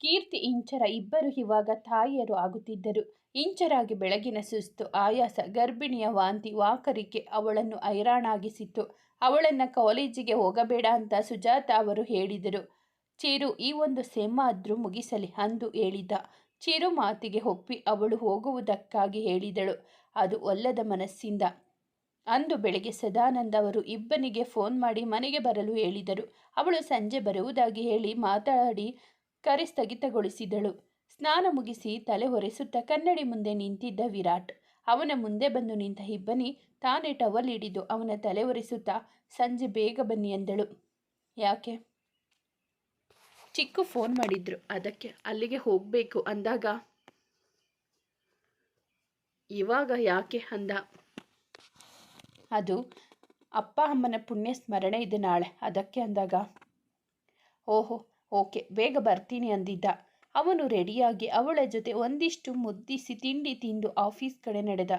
ಕೀರ್ತಿ ಇಂಚರ ಇಬ್ಬರು ಇವಾಗ ತಾಯಿಯರು ಆಗುತ್ತಿದ್ದರು. ಇಂಚರಾಗಿ ಬೆಳಗಿನ ಸುಸ್ತು, ಆಯಾಸ, ಗರ್ಭಿಣಿಯ ವಾಂತಿ, ವಾಕರಿಕೆ ಅವಳನ್ನು ಹೈರಾಣಾಗಿಸಿತ್ತು. ಅವಳನ್ನು ಕಾಲೇಜಿಗೆ ಹೋಗಬೇಡ ಅಂತ ಸುಜಾತ ಅವರು ಹೇಳಿದರು. ಚಿರು, ಈ ಒಂದು ಸೆಮ್ಮ ಮುಗಿಸಲಿ ಅಂದು ಹೇಳಿದ. ಚಿರು ಮಾತಿಗೆ ಒಪ್ಪಿ ಅವಳು ಹೋಗುವುದಕ್ಕಾಗಿ ಹೇಳಿದಳು. ಅದು ಒಲ್ಲದ ಮನಸ್ಸಿಂದ ಅಂದು ಬೆಳಗ್ಗೆ ಸದಾನಂದ ಅವರು ಇಬ್ಬನಿಗೆ ಫೋನ್ ಮಾಡಿ ಮನೆಗೆ ಬರಲು ಹೇಳಿದರು. ಅವಳು ಸಂಜೆ ಬರುವುದಾಗಿ ಹೇಳಿ ಮಾತಾಡಿ ಕರೆ ಸ್ಥಗಿತಗೊಳಿಸಿದಳು ಸ್ನಾನ ಮುಗಿಸಿ ತಲೆ ಹೊರೆಸುತ್ತ ಕನ್ನಡಿ ಮುಂದೆ ನಿಂತಿದ್ದ ವಿರಾಟ್. ಅವನ ಮುಂದೆ ಬಂದು ನಿಂತ ಇಬ್ಬನಿ ತಾನೇ ಟವಲ್ ಹಿಡಿದು ಅವನ ತಲೆ ಒರೆಸುತ್ತಾ, ಸಂಜೆ ಬೇಗ ಬನ್ನಿ ಎಂದಳು ಯಾಕೆ? ಚಿಕ್ಕು ಫೋನ್ ಮಾಡಿದ್ರು. ಅದಕ್ಕೆ ಅಲ್ಲಿಗೆ ಹೋಗಬೇಕು ಅಂದಾಗ. ಇವಾಗ ಯಾಕೆ? ಅಂದ. ಅದು ಅಪ್ಪ ಅಮ್ಮನ ಪುಣ್ಯ ಸ್ಮರಣೆ ಇದೆ ನಾಳೆ. ಅದಕ್ಕೆ ಅಂದಾಗ. ಓಹೋ ಓಕೆ, ಬೇಗ ಬರ್ತೀನಿ ಅಂದಿದ್ದ. ಅವನು ರೆಡಿಯಾಗಿ ಅವಳ ಜೊತೆ ಒಂದಿಷ್ಟು ಮುದ್ದಿಸಿ ತಿಂಡಿ ತಿಂದು ಆಫೀಸ್ ಕಡೆ ನಡೆದ.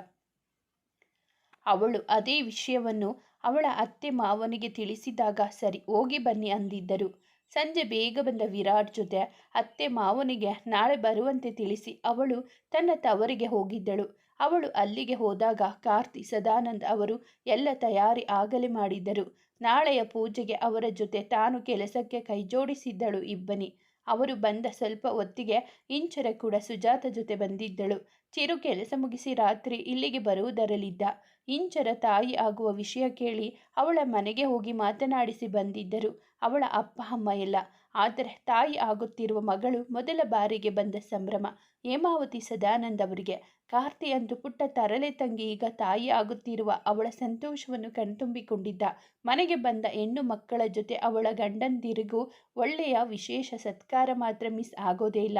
ಅವಳು ಅದೇ ವಿಷಯವನ್ನು ಅವಳ ಅತ್ತೆ ಮಾವನಿಗೆ ತಿಳಿಸಿದಾಗ, ಸರಿ, ಹೋಗಿ ಬನ್ನಿ ಅಂದಿದ್ದರು. ಸಂಜೆ ಬೇಗ ಬಂದ ವಿರಾಟ್ ಜೊತೆ ಅತ್ತೆ ಮಾವನಿಗೆ ನಾಳೆ ಬರುವಂತೆ ತಿಳಿಸಿ ಅವಳು ತನ್ನ ತವರಿಗೆ ಹೋಗಿದ್ದಳು. ಅವಳು ಅಲ್ಲಿಗೆ ಹೋದಾಗ ಕಾರ್ತಿ, ಸದಾನಂದ್ ಅವರು ಎಲ್ಲ ತಯಾರಿ ಆಗಲೇ ಮಾಡಿದ್ದರು. ನಾಳೆಯ ಪೂಜೆಗೆ ಅವರ ಜೊತೆ ತಾನು ಕೆಲಸಕ್ಕೆ ಕೈಜೋಡಿಸಿದ್ದಳು ಇಬ್ಬನಿ. ಅವರು ಬಂದ ಸ್ವಲ್ಪ ಹೊತ್ತಿಗೆ ಇಂಚರ ಕೂಡ ಸುಜಾತ ಜೊತೆ ಬಂದಿದ್ದಳು. ಚಿರು ಕೆಲಸ ಮುಗಿಸಿ ರಾತ್ರಿ ಇಲ್ಲಿಗೆ ಬರುವುದರಲ್ಲಿದ್ದ ಇಂಚರ ತಾಯಿ ಆಗುವ ವಿಷಯ ಕೇಳಿ ಅವಳ ಮನೆಗೆ ಹೋಗಿ ಮಾತನಾಡಿಸಿ ಬಂದಿದ್ದರು. ಅವಳ ಅಪ್ಪ, ಅಮ್ಮ ಎಲ್ಲ ಆದರೆ ತಾಯಿ ಆಗುತ್ತಿರುವ ಮಗಳು ಮೊದಲ ಬಾರಿಗೆ ಬಂದ ಸಂಭ್ರಮ. ಹೇಮಾವತಿ ಸದಾನಂದ ಅವರಿಗೆ, ಕಾರ್ತಿ ಅಂದು ಪುಟ್ಟ ತರಲೆ ತಂಗಿ, ಈಗ ತಾಯಿ ಆಗುತ್ತಿರುವ ಅವಳ ಸಂತೋಷವನ್ನು ಕಣ್ತುಂಬಿಕೊಂಡಿದ್ದ. ಮನೆಗೆ ಬಂದ ಹೆಣ್ಣು ಮಕ್ಕಳ ಜೊತೆ ಅವಳ ಗಂಡಂದಿರಿಗೂ ಒಳ್ಳೆಯ ವಿಶೇಷ ಸತ್ಕಾರ ಮಾತ್ರ ಮಿಸ್ ಆಗೋದೇ ಇಲ್ಲ.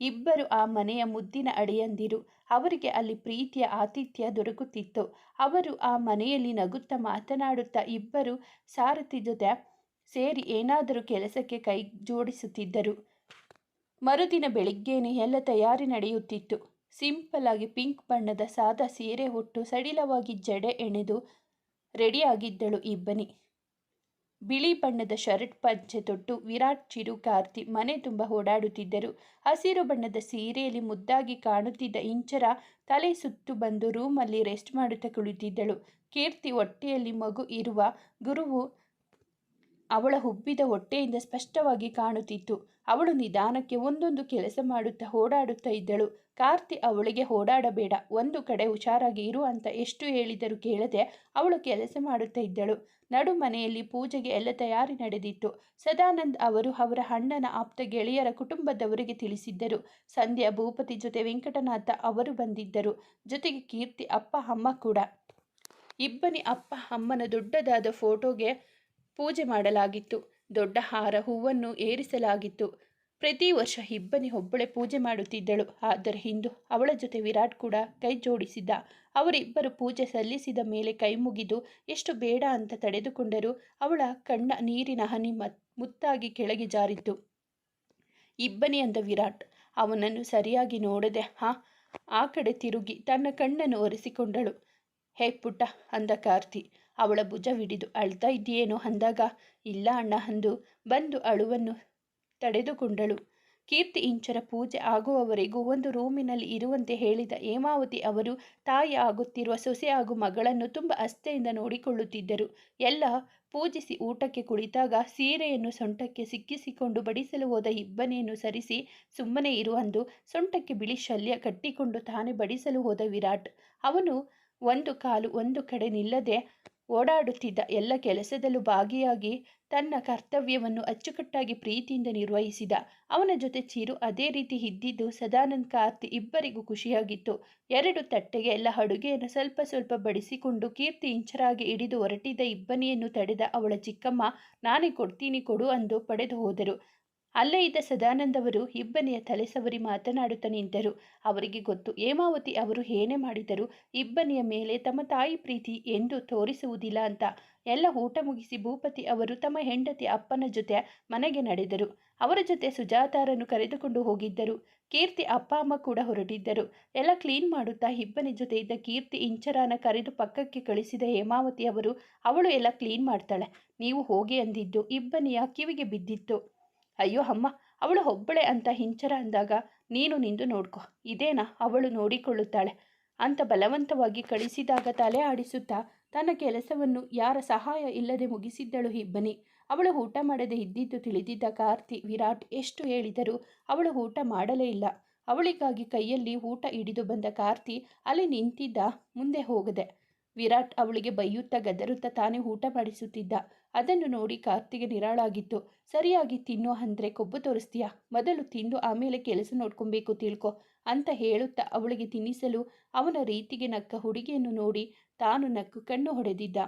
ಇಬ್ಬರು ಆ ಮನೆಯ ಮುದ್ದಿನ ಅಡಿಯಂದಿರು. ಅವರಿಗೆ ಅಲ್ಲಿ ಪ್ರೀತಿಯ ಆತಿಥ್ಯ ದೊರಕುತ್ತಿತ್ತು. ಅವರು ಆ ಮನೆಯಲ್ಲಿ ನಗುತ್ತಾ ಮಾತನಾಡುತ್ತಾ ಇಬ್ಬರು ಸಾರಥಿ ಜೊತೆ ಸೇರಿ ಏನಾದರೂ ಕೆಲಸಕ್ಕೆ ಕೈ ಜೋಡಿಸುತ್ತಿದ್ದರು. ಮರುದಿನ ಬೆಳಿಗ್ಗೆನೆ ಎಲ್ಲ ತಯಾರಿ ನಡೆಯುತ್ತಿತ್ತು. ಸಿಂಪಲ್ ಆಗಿ ಪಿಂಕ್ ಬಣ್ಣದ ಸಾದಾ ಸೀರೆ ಹುಟ್ಟು ಸಡಿಲವಾಗಿ ಜಡೆ ಎಣೆದು ರೆಡಿಯಾಗಿದ್ದಳು ಇಬ್ಬನಿ. ಬಿಳಿ ಬಣ್ಣದ ಶರ್ಟ್, ಪಂಚೆ ತೊಟ್ಟು, ವಿರಾಟ್ ಚಿರು ಕಾರ್ತಿ ಮನೆ ತುಂಬ ಓಡಾಡುತ್ತಿದ್ದರು. ಹಸಿರು ಬಣ್ಣದ ಸೀರೆಯಲ್ಲಿ ಮುದ್ದಾಗಿ ಕಾಣುತ್ತಿದ್ದ ಇಂಚರ ತಲೆ ಸುತ್ತು ಬಂದು ರೂಮಲ್ಲಿ ರೆಸ್ಟ್ ಮಾಡುತ್ತಾ ಕುಳಿತಿದ್ದಳು. ಕೀರ್ತಿ ಹೊಟ್ಟೆಯಲ್ಲಿ ಮಗು ಇರುವ ಗುರುವು ಅವಳ ಹುಬ್ಬಿದ ಹೊಟ್ಟೆಯಿಂದ ಸ್ಪಷ್ಟವಾಗಿ ಕಾಣುತ್ತಿತ್ತು. ಅವಳು ನಿಧಾನಕ್ಕೆ ಒಂದೊಂದು ಕೆಲಸ ಮಾಡುತ್ತಾ ಓಡಾಡುತ್ತಾ ಇದ್ದಳು. ಕಾರ್ತಿ ಅವಳಿಗೆ, ಓಡಾಡಬೇಡ, ಒಂದು ಕಡೆ ಹುಷಾರಾಗಿ ಇರು ಅಂತ ಎಷ್ಟು ಹೇಳಿದರೂ ಕೇಳದೆ ಅವಳು ಕೆಲಸ ಮಾಡುತ್ತಾ ಇದ್ದಳು. ನಡು ಮನೆಯಲ್ಲಿ ಪೂಜೆಗೆ ಎಲ್ಲ ತಯಾರಿ ನಡೆದಿತ್ತು. ಸದಾನಂದ್ ಅವರು ಅವರ ಅಣ್ಣನ ಆಪ್ತ ಗೆಳೆಯರ ಕುಟುಂಬದವರಿಗೆ ತಿಳಿಸಿದ್ದರು. ಸಂಧ್ಯಾ, ಭೂಪತಿ ಜೊತೆ ವೆಂಕಟನಾಥ ಅವರು ಬಂದಿದ್ದರು. ಜೊತೆಗೆ ಕೀರ್ತಿ ಅಪ್ಪ, ಅಮ್ಮ ಕೂಡ. ಇಬ್ಬನಿ ಅಪ್ಪ, ಅಮ್ಮನ ದೊಡ್ಡದಾದ ಫೋಟೋಗೆ ಪೂಜೆ ಮಾಡಲಾಗಿತ್ತು. ದೊಡ್ಡ ಹಾರ ಹೂವನ್ನು ಏರಿಸಲಾಗಿತ್ತು. ಪ್ರತಿ ವರ್ಷ ಇಬ್ಬನಿ ಒಬ್ಬಳೆ ಪೂಜೆ ಮಾಡುತ್ತಿದ್ದಳು. ಆದರೆ ಇಂದು ಅವಳ ಜೊತೆ ವಿರಾಟ್ ಕೂಡ ಕೈ ಜೋಡಿಸಿದ್ದ. ಅವರಿಬ್ಬರು ಪೂಜೆ ಸಲ್ಲಿಸಿದ ಮೇಲೆ ಕೈ ಮುಗಿದು ಎಷ್ಟು ಬೇಡ ಅಂತ ತಡೆದುಕೊಂಡರೂ ಅವಳ ಕಣ್ಣ ನೀರಿನ ಹನಿ ಮತ್ ಮುತ್ತಾಗಿ ಕೆಳಗೆ ಜಾರಿತ್ತು. ಇಬ್ಬನಿ ಅಂದ ವಿರಾಟ್, ಅವನನ್ನು ಸರಿಯಾಗಿ ನೋಡದೆ, ಹಾ, ಆ ಕಡೆ ತಿರುಗಿ ತನ್ನ ಕಣ್ಣನ್ನು ಒರೆಸಿಕೊಂಡಳು. ಹೇ ಪುಟ್ಟ, ಅಂದ ಕಾರ್ತಿ ಅವಳ ಭುಜವಿಡಿದು ಅಳ್ತಾ ಇದ್ದೀಯೇನೋ ಅಂದಾಗ, ಇಲ್ಲ ಅಣ್ಣ ಅಂದು ಬಂದು ಅಳುವನ್ನು ತಡೆದುಕೊಂಡಳು. ಕೀರ್ತಿ ಇಂಚರ ಪೂಜೆ ಆಗುವವರೆಗೂ ಒಂದು ರೂಮಿನಲ್ಲಿ ಇರುವಂತೆ ಹೇಳಿದ ಹೇಮಾವತಿ ಅವರು, ತಾಯಿ ಆಗುತ್ತಿರುವ ಸೊಸೆ ಹಾಗೂ ಮಗಳನ್ನು ತುಂಬ ಅಸ್ಥೆಯಿಂದ ನೋಡಿಕೊಳ್ಳುತ್ತಿದ್ದರು. ಎಲ್ಲ ಪೂಜಿಸಿ ಊಟಕ್ಕೆ ಕುಳಿತಾಗ ಸೀರೆಯನ್ನು ಸೊಂಟಕ್ಕೆ ಸಿಕ್ಕಿಸಿಕೊಂಡು ಬಡಿಸಲು ಹೋದ ಇಬ್ಬನೆಯನ್ನು ಸರಿಸಿ ಸುಮ್ಮನೆ ಇರುವಂದು ಸೊಂಟಕ್ಕೆ ಬಿಳಿ ಶಲ್ಯ ಕಟ್ಟಿಕೊಂಡು ತಾನೇ ಬಡಿಸಲು ಹೋದ ವಿರಾಟ್. ಅವನು ಒಂದು ಕಾಲು ಒಂದು ಕಡೆ ನಿಲ್ಲದೆ ಓಡಾಡುತ್ತಿದ್ದ ಎಲ್ಲ ಕೆಲಸದಲ್ಲೂ ಭಾಗಿಯಾಗಿ ತನ್ನ ಕರ್ತವ್ಯವನ್ನು ಅಚ್ಚುಕಟ್ಟಾಗಿ ಪ್ರೀತಿಯಿಂದ ನಿರ್ವಹಿಸಿದ. ಅವನ ಜೊತೆ ಚೀರು ಅದೇ ರೀತಿ ಇದ್ದಿದ್ದು ಸದಾನಂದ್ ಕಾರ್ತಿ ಇಬ್ಬರಿಗೂ ಖುಷಿಯಾಗಿತ್ತು. ಎರಡು ತಟ್ಟೆಗೆ ಎಲ್ಲ ಅಡುಗೆಯನ್ನು ಸ್ವಲ್ಪ ಸ್ವಲ್ಪ ಬಡಿಸಿಕೊಂಡು ಕೀರ್ತಿ ಇಂಚರಾಗಿ ಹಿಡಿದು ಹೊರಟಿದ್ದ ಇಬ್ಬನಿಯನ್ನು ತಡೆದ ಅವಳ ಚಿಕ್ಕಮ್ಮ, ನಾನೇ ಕೊಡ್ತೀನಿ ಕೊಡು ಅಂದು ಪಡೆದು ಹೋದರು. ಅಲ್ಲೇ ಇದ್ದ ಸದಾನಂದವರು ಇಬ್ಬನಿಯ ತಲೆ ಸವರಿ ಮಾತನಾಡುತ್ತಾ ನಿಂತರು ಅವರಿಗೆ ಗೊತ್ತು, ಹೇಮಾವತಿ ಅವರು ಏನೇ ಮಾಡಿದರು ಇಬ್ಬನಿಯ ಮೇಲೆ ತಮ್ಮ ತಾಯಿ ಪ್ರೀತಿ ಎಂದು ತೋರಿಸುವುದಿಲ್ಲ ಅಂತ. ಎಲ್ಲ ಊಟ ಮುಗಿಸಿ ಭೂಪತಿ ಅವರು ತಮ್ಮ ಹೆಂಡತಿ ಅಪ್ಪನ ಜೊತೆ ಮನೆಗೆ ನಡೆದರು. ಅವರ ಜೊತೆ ಸುಜಾತಾರನ್ನು ಕರೆದುಕೊಂಡು ಹೋಗಿದ್ದರು. ಕೀರ್ತಿ ಅಪ್ಪ, ಅಮ್ಮ ಕೂಡ ಹೊರಟಿದ್ದರು. ಎಲ್ಲ ಕ್ಲೀನ್ ಮಾಡುತ್ತಾ ಇಬ್ಬನಿ ಜೊತೆ ಇದ್ದ ಕೀರ್ತಿ ಇಂಚರಾನ ಕರೆದು ಪಕ್ಕಕ್ಕೆ ಕಳಿಸಿದ ಹೇಮಾವತಿ ಅವರು, ಅವಳು ಎಲ್ಲ ಕ್ಲೀನ್ ಮಾಡ್ತಾಳೆ. ನೀವು ಹೋಗಿ ಅಂದಿದ್ದು ಇಬ್ಬನಿಯ ಕಿವಿಗೆ ಬಿದ್ದಿತ್ತು. ಅಯ್ಯೋ ಅಮ್ಮ, ಅವಳು ಒಬ್ಬಳೆ ಅಂತ ಹಿಂಚರ ಅಂದಾಗ ನೀನು ನಿಂದು ನೋಡ್ಕೊ, ಇದೇನಾ ಅವಳು ನೋಡಿಕೊಳ್ಳುತ್ತಾಳೆ? ಅಂತ ಬಲವಂತವಾಗಿ ಕಳಿಸಿದಾಗ ತಲೆ ಆಡಿಸುತ್ತಾ ತನ್ನ ಕೆಲಸವನ್ನು ಯಾರ ಸಹಾಯ ಇಲ್ಲದೆ ಮುಗಿಸಿದ್ದಳು ಇಬ್ಬನಿ. ಅವಳು ಊಟ ಮಾಡದೆ ಇದ್ದಿದ್ದು ತಿಳಿದಿದ್ದ ಕಾರ್ತಿ ವಿರಾಟ್ ಎಷ್ಟು ಹೇಳಿದರೂ ಅವಳು ಊಟ ಮಾಡಲೇ ಇಲ್ಲ. ಅವಳಿಗಾಗಿ ಕೈಯಲ್ಲಿ ಊಟ ಹಿಡಿದು ಬಂದ ಕಾರ್ತಿ ಅಲ್ಲಿ ನಿಂತಿದ್ದ ಮುಂದೆ ಹೋಗದೆ ವಿರಾಟ್ ಅವಳಿಗೆ ಬೈಯುತ್ತಾ ಗದರುತ್ತಾ ತಾನೇ ಊಟ ಮಾಡಿಸುತ್ತಿದ್ದ. ಅದನ್ನು ನೋಡಿ ಕಾರ್ತಿಗೆ ನಿರಾಳಾಗಿತ್ತು. ಸರಿಯಾಗಿ ತಿನ್ನು ಅಂದರೆ ಕೊಬ್ಬು ತೋರಿಸ್ತೀಯಾ? ಮೊದಲು ತಿಂದು ಆಮೇಲೆ ಕೆಲಸ ನೋಡ್ಕೊಬೇಕು ತಿಳ್ಕೊ ಅಂತ ಹೇಳುತ್ತಾ ಅವಳಿಗೆ ತಿನ್ನಿಸಲು ಅವನ ರೀತಿಗೆ ನಕ್ಕ ಹುಡುಗಿಯನ್ನು ನೋಡಿ ತಾನು ನಕ್ಕು ಕಣ್ಣು ಹೊಡೆದಿದ್ದ.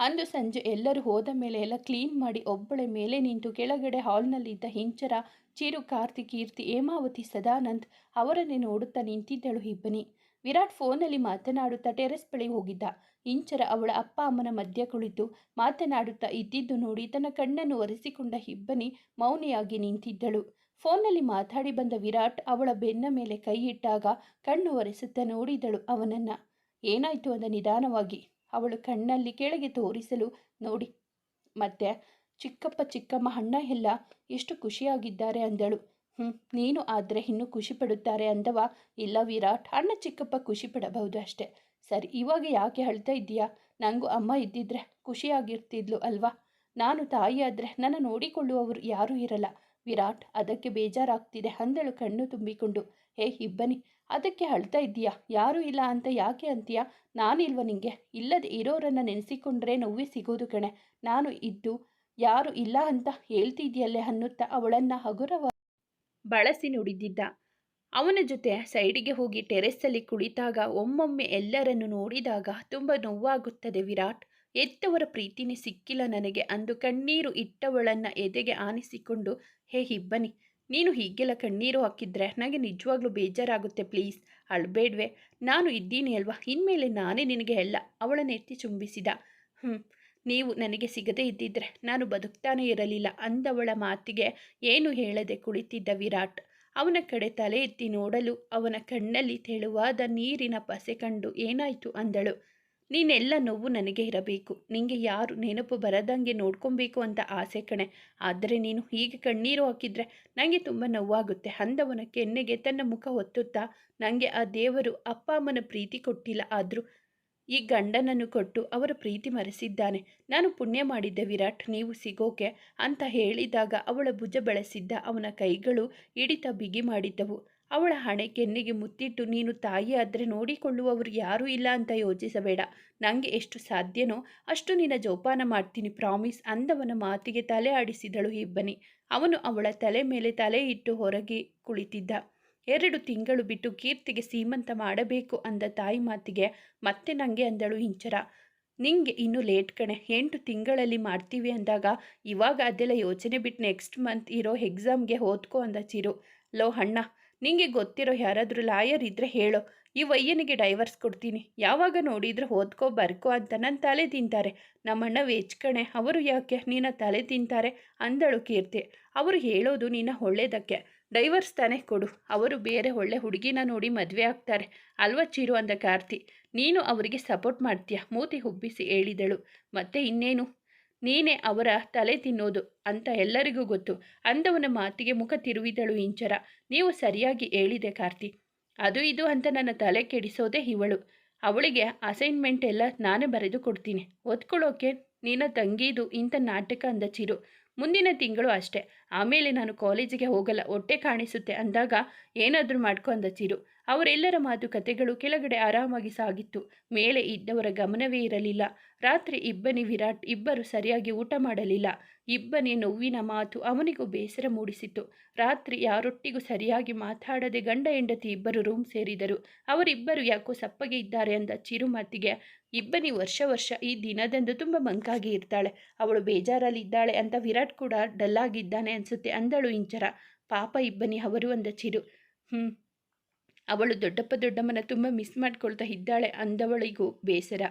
ಅಂದು ಸಂಜೆ ಎಲ್ಲರೂ ಹೋದ ಮೇಲೆ ಎಲ್ಲ ಕ್ಲೀನ್ ಮಾಡಿ ಒಬ್ಬಳೆ ಮೇಲೆ ನಿಂತು ಕೆಳಗಡೆ ಹಾಲ್ನಲ್ಲಿದ್ದ ಹಿಂಚರ, ಚಿರು ಕಾರ್ತಿ ಕೀರ್ತಿ ಹೇಮಾವತಿ ಸದಾನಂದ್ ಅವರನ್ನೇ ನೋಡುತ್ತಾ ನಿಂತಿದ್ದಳು ಇಬ್ಬನಿ. ವಿರಾಟ್ ಫೋನಲ್ಲಿ ಮಾತನಾಡುತ್ತಾ ಟೆರೆಸ್ ಬಳಿ ಹೋಗಿದ್ದ. ಇಂಚರ ಅವಳ ಅಪ್ಪ ಅಮ್ಮನ ಮಧ್ಯ ಕುಳಿತು ಮಾತನಾಡುತ್ತಾ ಇದ್ದಿದ್ದು ನೋಡಿ ತನ್ನ ಕಣ್ಣನ್ನು ಒರೆಸಿಕೊಂಡ ಇಬ್ಬನಿ ಮೌನಿಯಾಗಿ ನಿಂತಿದ್ದಳು. ಫೋನಲ್ಲಿ ಮಾತಾಡಿ ಬಂದ ವಿರಾಟ್ ಅವಳ ಬೆನ್ನ ಮೇಲೆ ಕೈ ಇಟ್ಟಾಗ ಕಣ್ಣು ಒರೆಸುತ್ತಾ ನೋಡಿದಳು ಅವನನ್ನ. ಏನಾಯ್ತು ಅಂದ ನಿಧಾನವಾಗಿ. ಅವಳು ಕಣ್ಣಲ್ಲಿ ಕೆಳಗೆ ತೋರಿಸಲು ನೋಡಿ, ಮತ್ತೆ, ಚಿಕ್ಕಪ್ಪ, ಚಿಕ್ಕಮ್ಮ, ಅಣ್ಣ ಎಲ್ಲ ಎಷ್ಟು ಖುಷಿಯಾಗಿದ್ದಾರೆ ಅಂದಳು. ಹ್ಞೂ ನೀನು ಆದರೆ ಇನ್ನೂ ಖುಷಿ ಪಡುತ್ತಾರೆ ಅಂದವ ಇಲ್ಲ ವಿರಾಟ್, ಅಣ್ಣ ಚಿಕ್ಕಪ್ಪ ಖುಷಿ ಪಡಬಹುದು ಅಷ್ಟೆ. ಸರಿ, ಇವಾಗ ಯಾಕೆ ಅಳ್ತಾ ಇದ್ದೀಯಾ? ನನಗೂ ಅಮ್ಮ ಇದ್ದಿದ್ರೆ ಖುಷಿಯಾಗಿರ್ತಿದ್ಲು ಅಲ್ವಾ? ನಾನು ತಾಯಿ ಆದರೆ ನನ್ನ ನೋಡಿಕೊಳ್ಳುವವರು ಯಾರೂ ಇರಲ್ಲ. ವಿರಾಟ್, ಅದಕ್ಕೆ ಬೇಜಾರಾಗ್ತಿದೆ ಅಂದಳು ಕಣ್ಣು ತುಂಬಿಕೊಂಡು. ಹೇ, ಇಬ್ಬನಿ, ಅದಕ್ಕೆ ಅಳ್ತಾ ಇದ್ದೀಯಾ? ಯಾರೂ ಇಲ್ಲ ಅಂತ ಯಾಕೆ ಅಂತೀಯಾ? ನಾನಿಲ್ವ ನಿಂಗೆ? ಇಲ್ಲದೆ ಇರೋರನ್ನು ನೆನೆಸಿಕೊಂಡ್ರೆ ನೋವೇ ಸಿಗೋದು ಕಣೆ. ನಾನು ಇದ್ದು ಯಾರು ಇಲ್ಲ ಅಂತ ಹೇಳ್ತಿದ್ಯಲ್ಲೇ ಅನ್ನುತ್ತಾ ಅವಳನ್ನು ಹಗುರವಾಗಿ ಬಳಸಿ ನುಡಿದಿದ್ದ. ಅವನ ಜೊತೆ ಸೈಡಿಗೆ ಹೋಗಿ ಟೆರೆಸ್ಸಲ್ಲಿ ಕುಳಿತಾಗ ಒಮ್ಮೊಮ್ಮೆ ಎಲ್ಲರನ್ನು ನೋಡಿದಾಗ ತುಂಬ ನೋವಾಗುತ್ತದೆ ವಿರಾಟ್. ಎತ್ತವರ ಪ್ರೀತಿನೇ ಸಿಕ್ಕಿಲ್ಲ ನನಗೆ ಅಂದು ಕಣ್ಣೀರು ಇಟ್ಟವಳನ್ನು ಎದೆಗೆ ಆನಿಸಿಕೊಂಡು, ಹೇ ಹಿಬ್ಬನಿ, ನೀನು ಹೀಗೆಲ್ಲ ಕಣ್ಣೀರು ಹಾಕಿದ್ರೆ ನನಗೆ ನಿಜವಾಗ್ಲೂ ಬೇಜಾರಾಗುತ್ತೆ ಪ್ಲೀಸ್, ಅಳ್ಬೇಡ್ವೆ. ನಾನು ಇದ್ದೀನಿ ಅಲ್ವಾ? ಇನ್ಮೇಲೆ ನಾನೇ ನಿನಗೆ ಎಲ್ಲ ಅವಳನ್ನು ಎತ್ತಿ ಚುಂಬಿಸಿದ. ಹ್ಞೂ ನೀವು ನನಗೆ ಸಿಗದೇ ಇದ್ದಿದ್ರೆ ನಾನು ಬದುಕ್ತಾನೇ ಇರಲಿಲ್ಲ ಅಂದವಳ ಮಾತಿಗೆ ಏನು ಹೇಳದೆ ಕುಳಿತಿದ್ದ ವಿರಾಟ್. ಅವನ ಕಡೆ ತಲೆ ಎತ್ತಿ ನೋಡಲು ಅವನ ಕಣ್ಣಲ್ಲಿ ತೆಳುವಾದ ನೀರಿನ ಪಸೆ ಕಂಡು ಏನಾಯಿತು ಅಂದಳು. ನೀನೆಲ್ಲ ನೋವು ನನಗೆ ಇರಬೇಕು. ನಿಂಗೆ ಯಾರು ನೆನಪು ಬರದಂಗೆ ನೋಡ್ಕೊಬೇಕು ಅಂತ ಆಸೆ ಕಣೆ. ಆದರೆ ನೀನು ಹೀಗೆ ಕಣ್ಣೀರು ಹಾಕಿದ್ರೆ ನನಗೆ ತುಂಬ ನೋವಾಗುತ್ತೆ. ಅಂದವನ ಕೆನ್ನೆಗೆ ತನ್ನ ಮುಖ ಹೊತ್ತುತ್ತಾ ನನಗೆ ಆ ದೇವರು ಅಪ್ಪ ಅಮ್ಮನ ಪ್ರೀತಿ ಕೊಟ್ಟಿಲ್ಲ ಆದರೂ ಈ ಗಂಡನನ್ನು ಕೊಟ್ಟು ಅವರ ಪ್ರೀತಿ ಮರೆಸಿದ್ದಾನೆ. ನಾನು ಪುಣ್ಯ ಮಾಡಿದ್ದೆ ವಿರಾಟ್, ನೀವು ಸಿಗೋಕೆ ಅಂತ ಹೇಳಿದಾಗ ಅವಳ ಭುಜ ಬೆಳೆಸಿದ್ದ ಅವನ ಕೈಗಳು ಹಿಡಿತ ಬಿಗಿ ಮಾಡಿದ್ದವು. ಅವಳ ಹಣೆ ಕೆನ್ನೆಗೆ ಮುತ್ತಿಟ್ಟು, ನೀನು ತಾಯಿ ಆದರೆ ನೋಡಿಕೊಳ್ಳುವವರು ಯಾರೂ ಇಲ್ಲ ಅಂತ ಯೋಚಿಸಬೇಡ. ನನಗೆ ಎಷ್ಟು ಸಾಧ್ಯನೋ ಅಷ್ಟು ನಿನ್ನ ಜೋಪಾನ ಮಾಡ್ತೀನಿ, ಪ್ರಾಮಿಸ್ ಅಂದವನ ಮಾತಿಗೆ ತಲೆ ಆಡಿಸಿದಳು ಇಬ್ಬನಿ. ಅವನು ಅವಳ ತಲೆ ಮೇಲೆ ತಲೆ ಇಟ್ಟು ಹೊರಗೆ ಕುಳಿತಿದ್ದ. ಎರಡು ತಿಂಗಳು ಬಿಟ್ಟು ಕೀರ್ತಿಗೆ ಸೀಮಂತ ಮಾಡಬೇಕು ಅಂದ ತಾಯಿ ಮಾತಿಗೆ ಮತ್ತೆ ನನಗೆ ಅಂದಳು ಇಂಚರ. ನಿಂಗೆ ಇನ್ನೂ ಲೇಟ್ ಕಣೆ. ಎಂಟು ತಿಂಗಳಲ್ಲಿ ಮಾಡ್ತೀವಿ ಅಂದಾಗ ಇವಾಗ ಅದೆಲ್ಲ ಯೋಚನೆ ಬಿಟ್ಟು ನೆಕ್ಸ್ಟ್ ಮಂತ್ ಇರೋ ಎಕ್ಸಾಮ್ಗೆ ಓದ್ಕೋ ಅಂದ ಚಿರು. ಲೋ ಅಣ್ಣ, ನಿಂಗೆ ಗೊತ್ತಿರೋ ಯಾರಾದರೂ ಲಾಯರ್ ಇದ್ದರೆ ಹೇಳೋ. ಈ ವಯ್ಯನಿಗೆ ಡೈವರ್ಸ್ ಕೊಡ್ತೀನಿ. ಯಾವಾಗ ನೋಡಿದ್ರೆ ಓದ್ಕೋ, ಬರ್ಕೋ ಅಂತ ನನ್ನ ತಲೆ ತಿಂತಾರೆ. ನಮ್ಮಣ್ಣ ವೆಚ್ಕಣೆ ಅವರು ಯಾಕೆ ನಿನ್ನ ತಲೆ ತಿಂತಾರೆ? ಅಂದಳು ಕೀರ್ತಿ. ಅವರು ಹೇಳೋದು ನಿನ್ನ ಒಳ್ಳೇದಕ್ಕೆ. ಡೈವರ್ಸ್ ತಾನೇ ಕೊಡು. ಅವರು ಬೇರೆ ಒಳ್ಳೆ ಹುಡುಗಿನ ನೋಡಿ ಮದುವೆ ಆಗ್ತಾರೆ. ಅಲ್ವ ಚಿರು ಅಂದ ಕಾರ್ತಿ. ನೀನು ಅವರಿಗೆ ಸಪೋರ್ಟ್ ಮಾಡ್ತೀಯ? ಮೂತಿ ಹುಬ್ಬಿಸಿ ಹೇಳಿದಳು. ಮತ್ತೆ ಇನ್ನೇನು? ನೀನೇ ಅವರ ತಲೆ ತಿನ್ನೋದು ಅಂತ ಎಲ್ಲರಿಗೂ ಗೊತ್ತು. ಅಂದವನ ಮಾತಿಗೆ ಮುಖ ತಿರುವಿದಳು ಇಂಚರ. ನೀವು ಸರಿಯಾಗಿ ಹೇಳಿದೆ ಕಾರ್ತಿ. ಅದು ಇದು ಅಂತ ನನ್ನ ತಲೆ ಕೆಡಿಸೋದೇ ಇವಳು. ಅವಳಿಗೆ ಅಸೈನ್ಮೆಂಟ್ ಎಲ್ಲ ನಾನೇ ಬರೆದು ಕೊಡ್ತೀನಿ. ಓದ್ಕೊಳ್ಳೋಕೆ ನಿನ್ನ ತಂಗಿದು ಇಂಥ ನಾಟಕ ಅಂದ ಚಿರು. ಮುಂದಿನ ತಿಂಗಳು ಅಷ್ಟೇ. ಆಮೇಲೆ ನಾನು ಕಾಲೇಜಿಗೆ ಹೋಗಲ್ಲ. ಹೊಟ್ಟೆ ಕಾಣಿಸುತ್ತೆ ಅಂದಾಗ ಏನಾದರೂ ಮಾಡ್ಕೊ ಅಂದ ಚಿರು. ಅವರೆಲ್ಲರ ಮಾತುಕತೆಗಳು ಕೆಳಗಡೆ ಆರಾಮಾಗಿ ಸಾಗಿತ್ತು. ಮೇಲೆ ಇದ್ದವರ ಗಮನವೇ ಇರಲಿಲ್ಲ. ರಾತ್ರಿ ಇಬ್ಬನಿ ವಿರಾಟ್ ಇಬ್ಬರು ಸರಿಯಾಗಿ ಊಟ ಮಾಡಲಿಲ್ಲ. ಇಬ್ಬನಿ ನೋವಿನ ಮಾತು ಅವನಿಗೂ ಬೇಸರ ಮೂಡಿಸಿತು ರಾತ್ರಿ ಯಾರೊಟ್ಟಿಗೂ ಸರಿಯಾಗಿ ಮಾತಾಡದೆ ಗಂಡ ಹೆಂಡತಿ ಇಬ್ಬರು ರೂಮ್ ಸೇರಿದರು. ಅವರಿಬ್ಬರು ಯಾಕೋ ಸಪ್ಪಗೆ ಇದ್ದಾರೆ ಅಂದ ಚಿರು ಮಾತಿಗೆ ಇಬ್ಬನಿ ವರ್ಷ ವರ್ಷ ಈ ದಿನದಂದು ತುಂಬ ಮಂಕಾಗಿ ಇರ್ತಾಳೆ. ಅವಳು ಬೇಜಾರಲ್ಲಿದ್ದಾಳೆ ಅಂತ ವಿರಾಟ್ ಕೂಡ ಡಲ್ಲಾಗಿದ್ದಾನೆ ಅನಿಸುತ್ತೆ ಅಂದಳು ಇಂಚರ. ಪಾಪ ಇಬ್ಬನಿ ಅವರು ಅಂದ ಚಿರು. ಹ್ಞೂ ಅವಳು ದೊಡ್ಡಪ್ಪ ದೊಡ್ಡಮ್ಮನ ತುಂಬ ಮಿಸ್ ಮಾಡ್ಕೊಳ್ತಾ ಇದ್ದಾಳೆ ಅಂದವಳಿಗೂ ಬೇಸರ.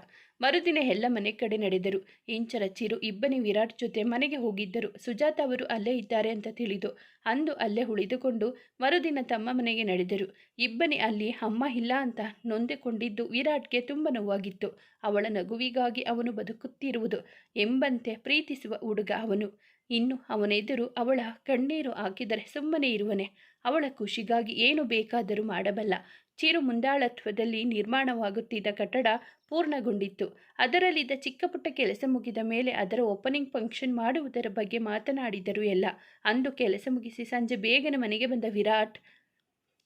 ಮರುದಿನ ಎಲ್ಲ ಮನೆ ಕಡೆ ನಡೆದರು. ಇಂಚರ ಚಿರು ಇಬ್ಬನಿ ವಿರಾಟ್ ಜೊತೆ ಮನೆಗೆ ಹೋಗಿದ್ದರು. ಸುಜಾತ ಅವರು ಅಲ್ಲೇ ಇದ್ದಾರೆ ಅಂತ ತಿಳಿದು ಅಂದು ಅಲ್ಲೇ ಉಳಿದುಕೊಂಡು ಮರುದಿನ ತಮ್ಮ ಮನೆಗೆ ನಡೆದರು. ಇಬ್ಬನಿ ಅಲ್ಲಿ ಅಮ್ಮ ಇಲ್ಲ ಅಂತ ನೊಂದಿಕೊಂಡಿದ್ದು ವಿರಾಟ್ಗೆ ತುಂಬ ನೋವಾಗಿತ್ತು. ಅವಳ ನಗುವಿಗಾಗಿ ಅವನು ಬದುಕುತ್ತಿರುವುದು ಎಂಬಂತೆ ಪ್ರೀತಿಸುವ ಹುಡುಗ ಅವನು. ಇನ್ನು ಅವನೆದುರು ಅವಳ ಕಣ್ಣೀರು ಹಾಕಿದರೆ ಸುಮ್ಮನೆ ಇರುವನೆ. ಅವಳ ಖುಷಿಗಾಗಿ ಏನು ಬೇಕಾದರೂ ಮಾಡಬಲ್ಲ. ಚಿರು ಮುಂದಾಳತ್ವದಲ್ಲಿ ನಿರ್ಮಾಣವಾಗುತ್ತಿದ್ದ ಕಟ್ಟಡ ಪೂರ್ಣಗೊಂಡಿತ್ತು. ಅದರಲ್ಲಿದ್ದ ಚಿಕ್ಕ ಪುಟ್ಟ ಕೆಲಸ ಮುಗಿದ ಮೇಲೆ ಅದರ ಓಪನಿಂಗ್ ಫಂಕ್ಷನ್ ಮಾಡುವುದರ ಬಗ್ಗೆ ಮಾತನಾಡಿದರು ಎಲ್ಲ. ಅಂದು ಕೆಲಸ ಮುಗಿಸಿ ಸಂಜೆ ಬೇಗನೆ ಮನೆಗೆ ಬಂದ ವಿರಾಟ್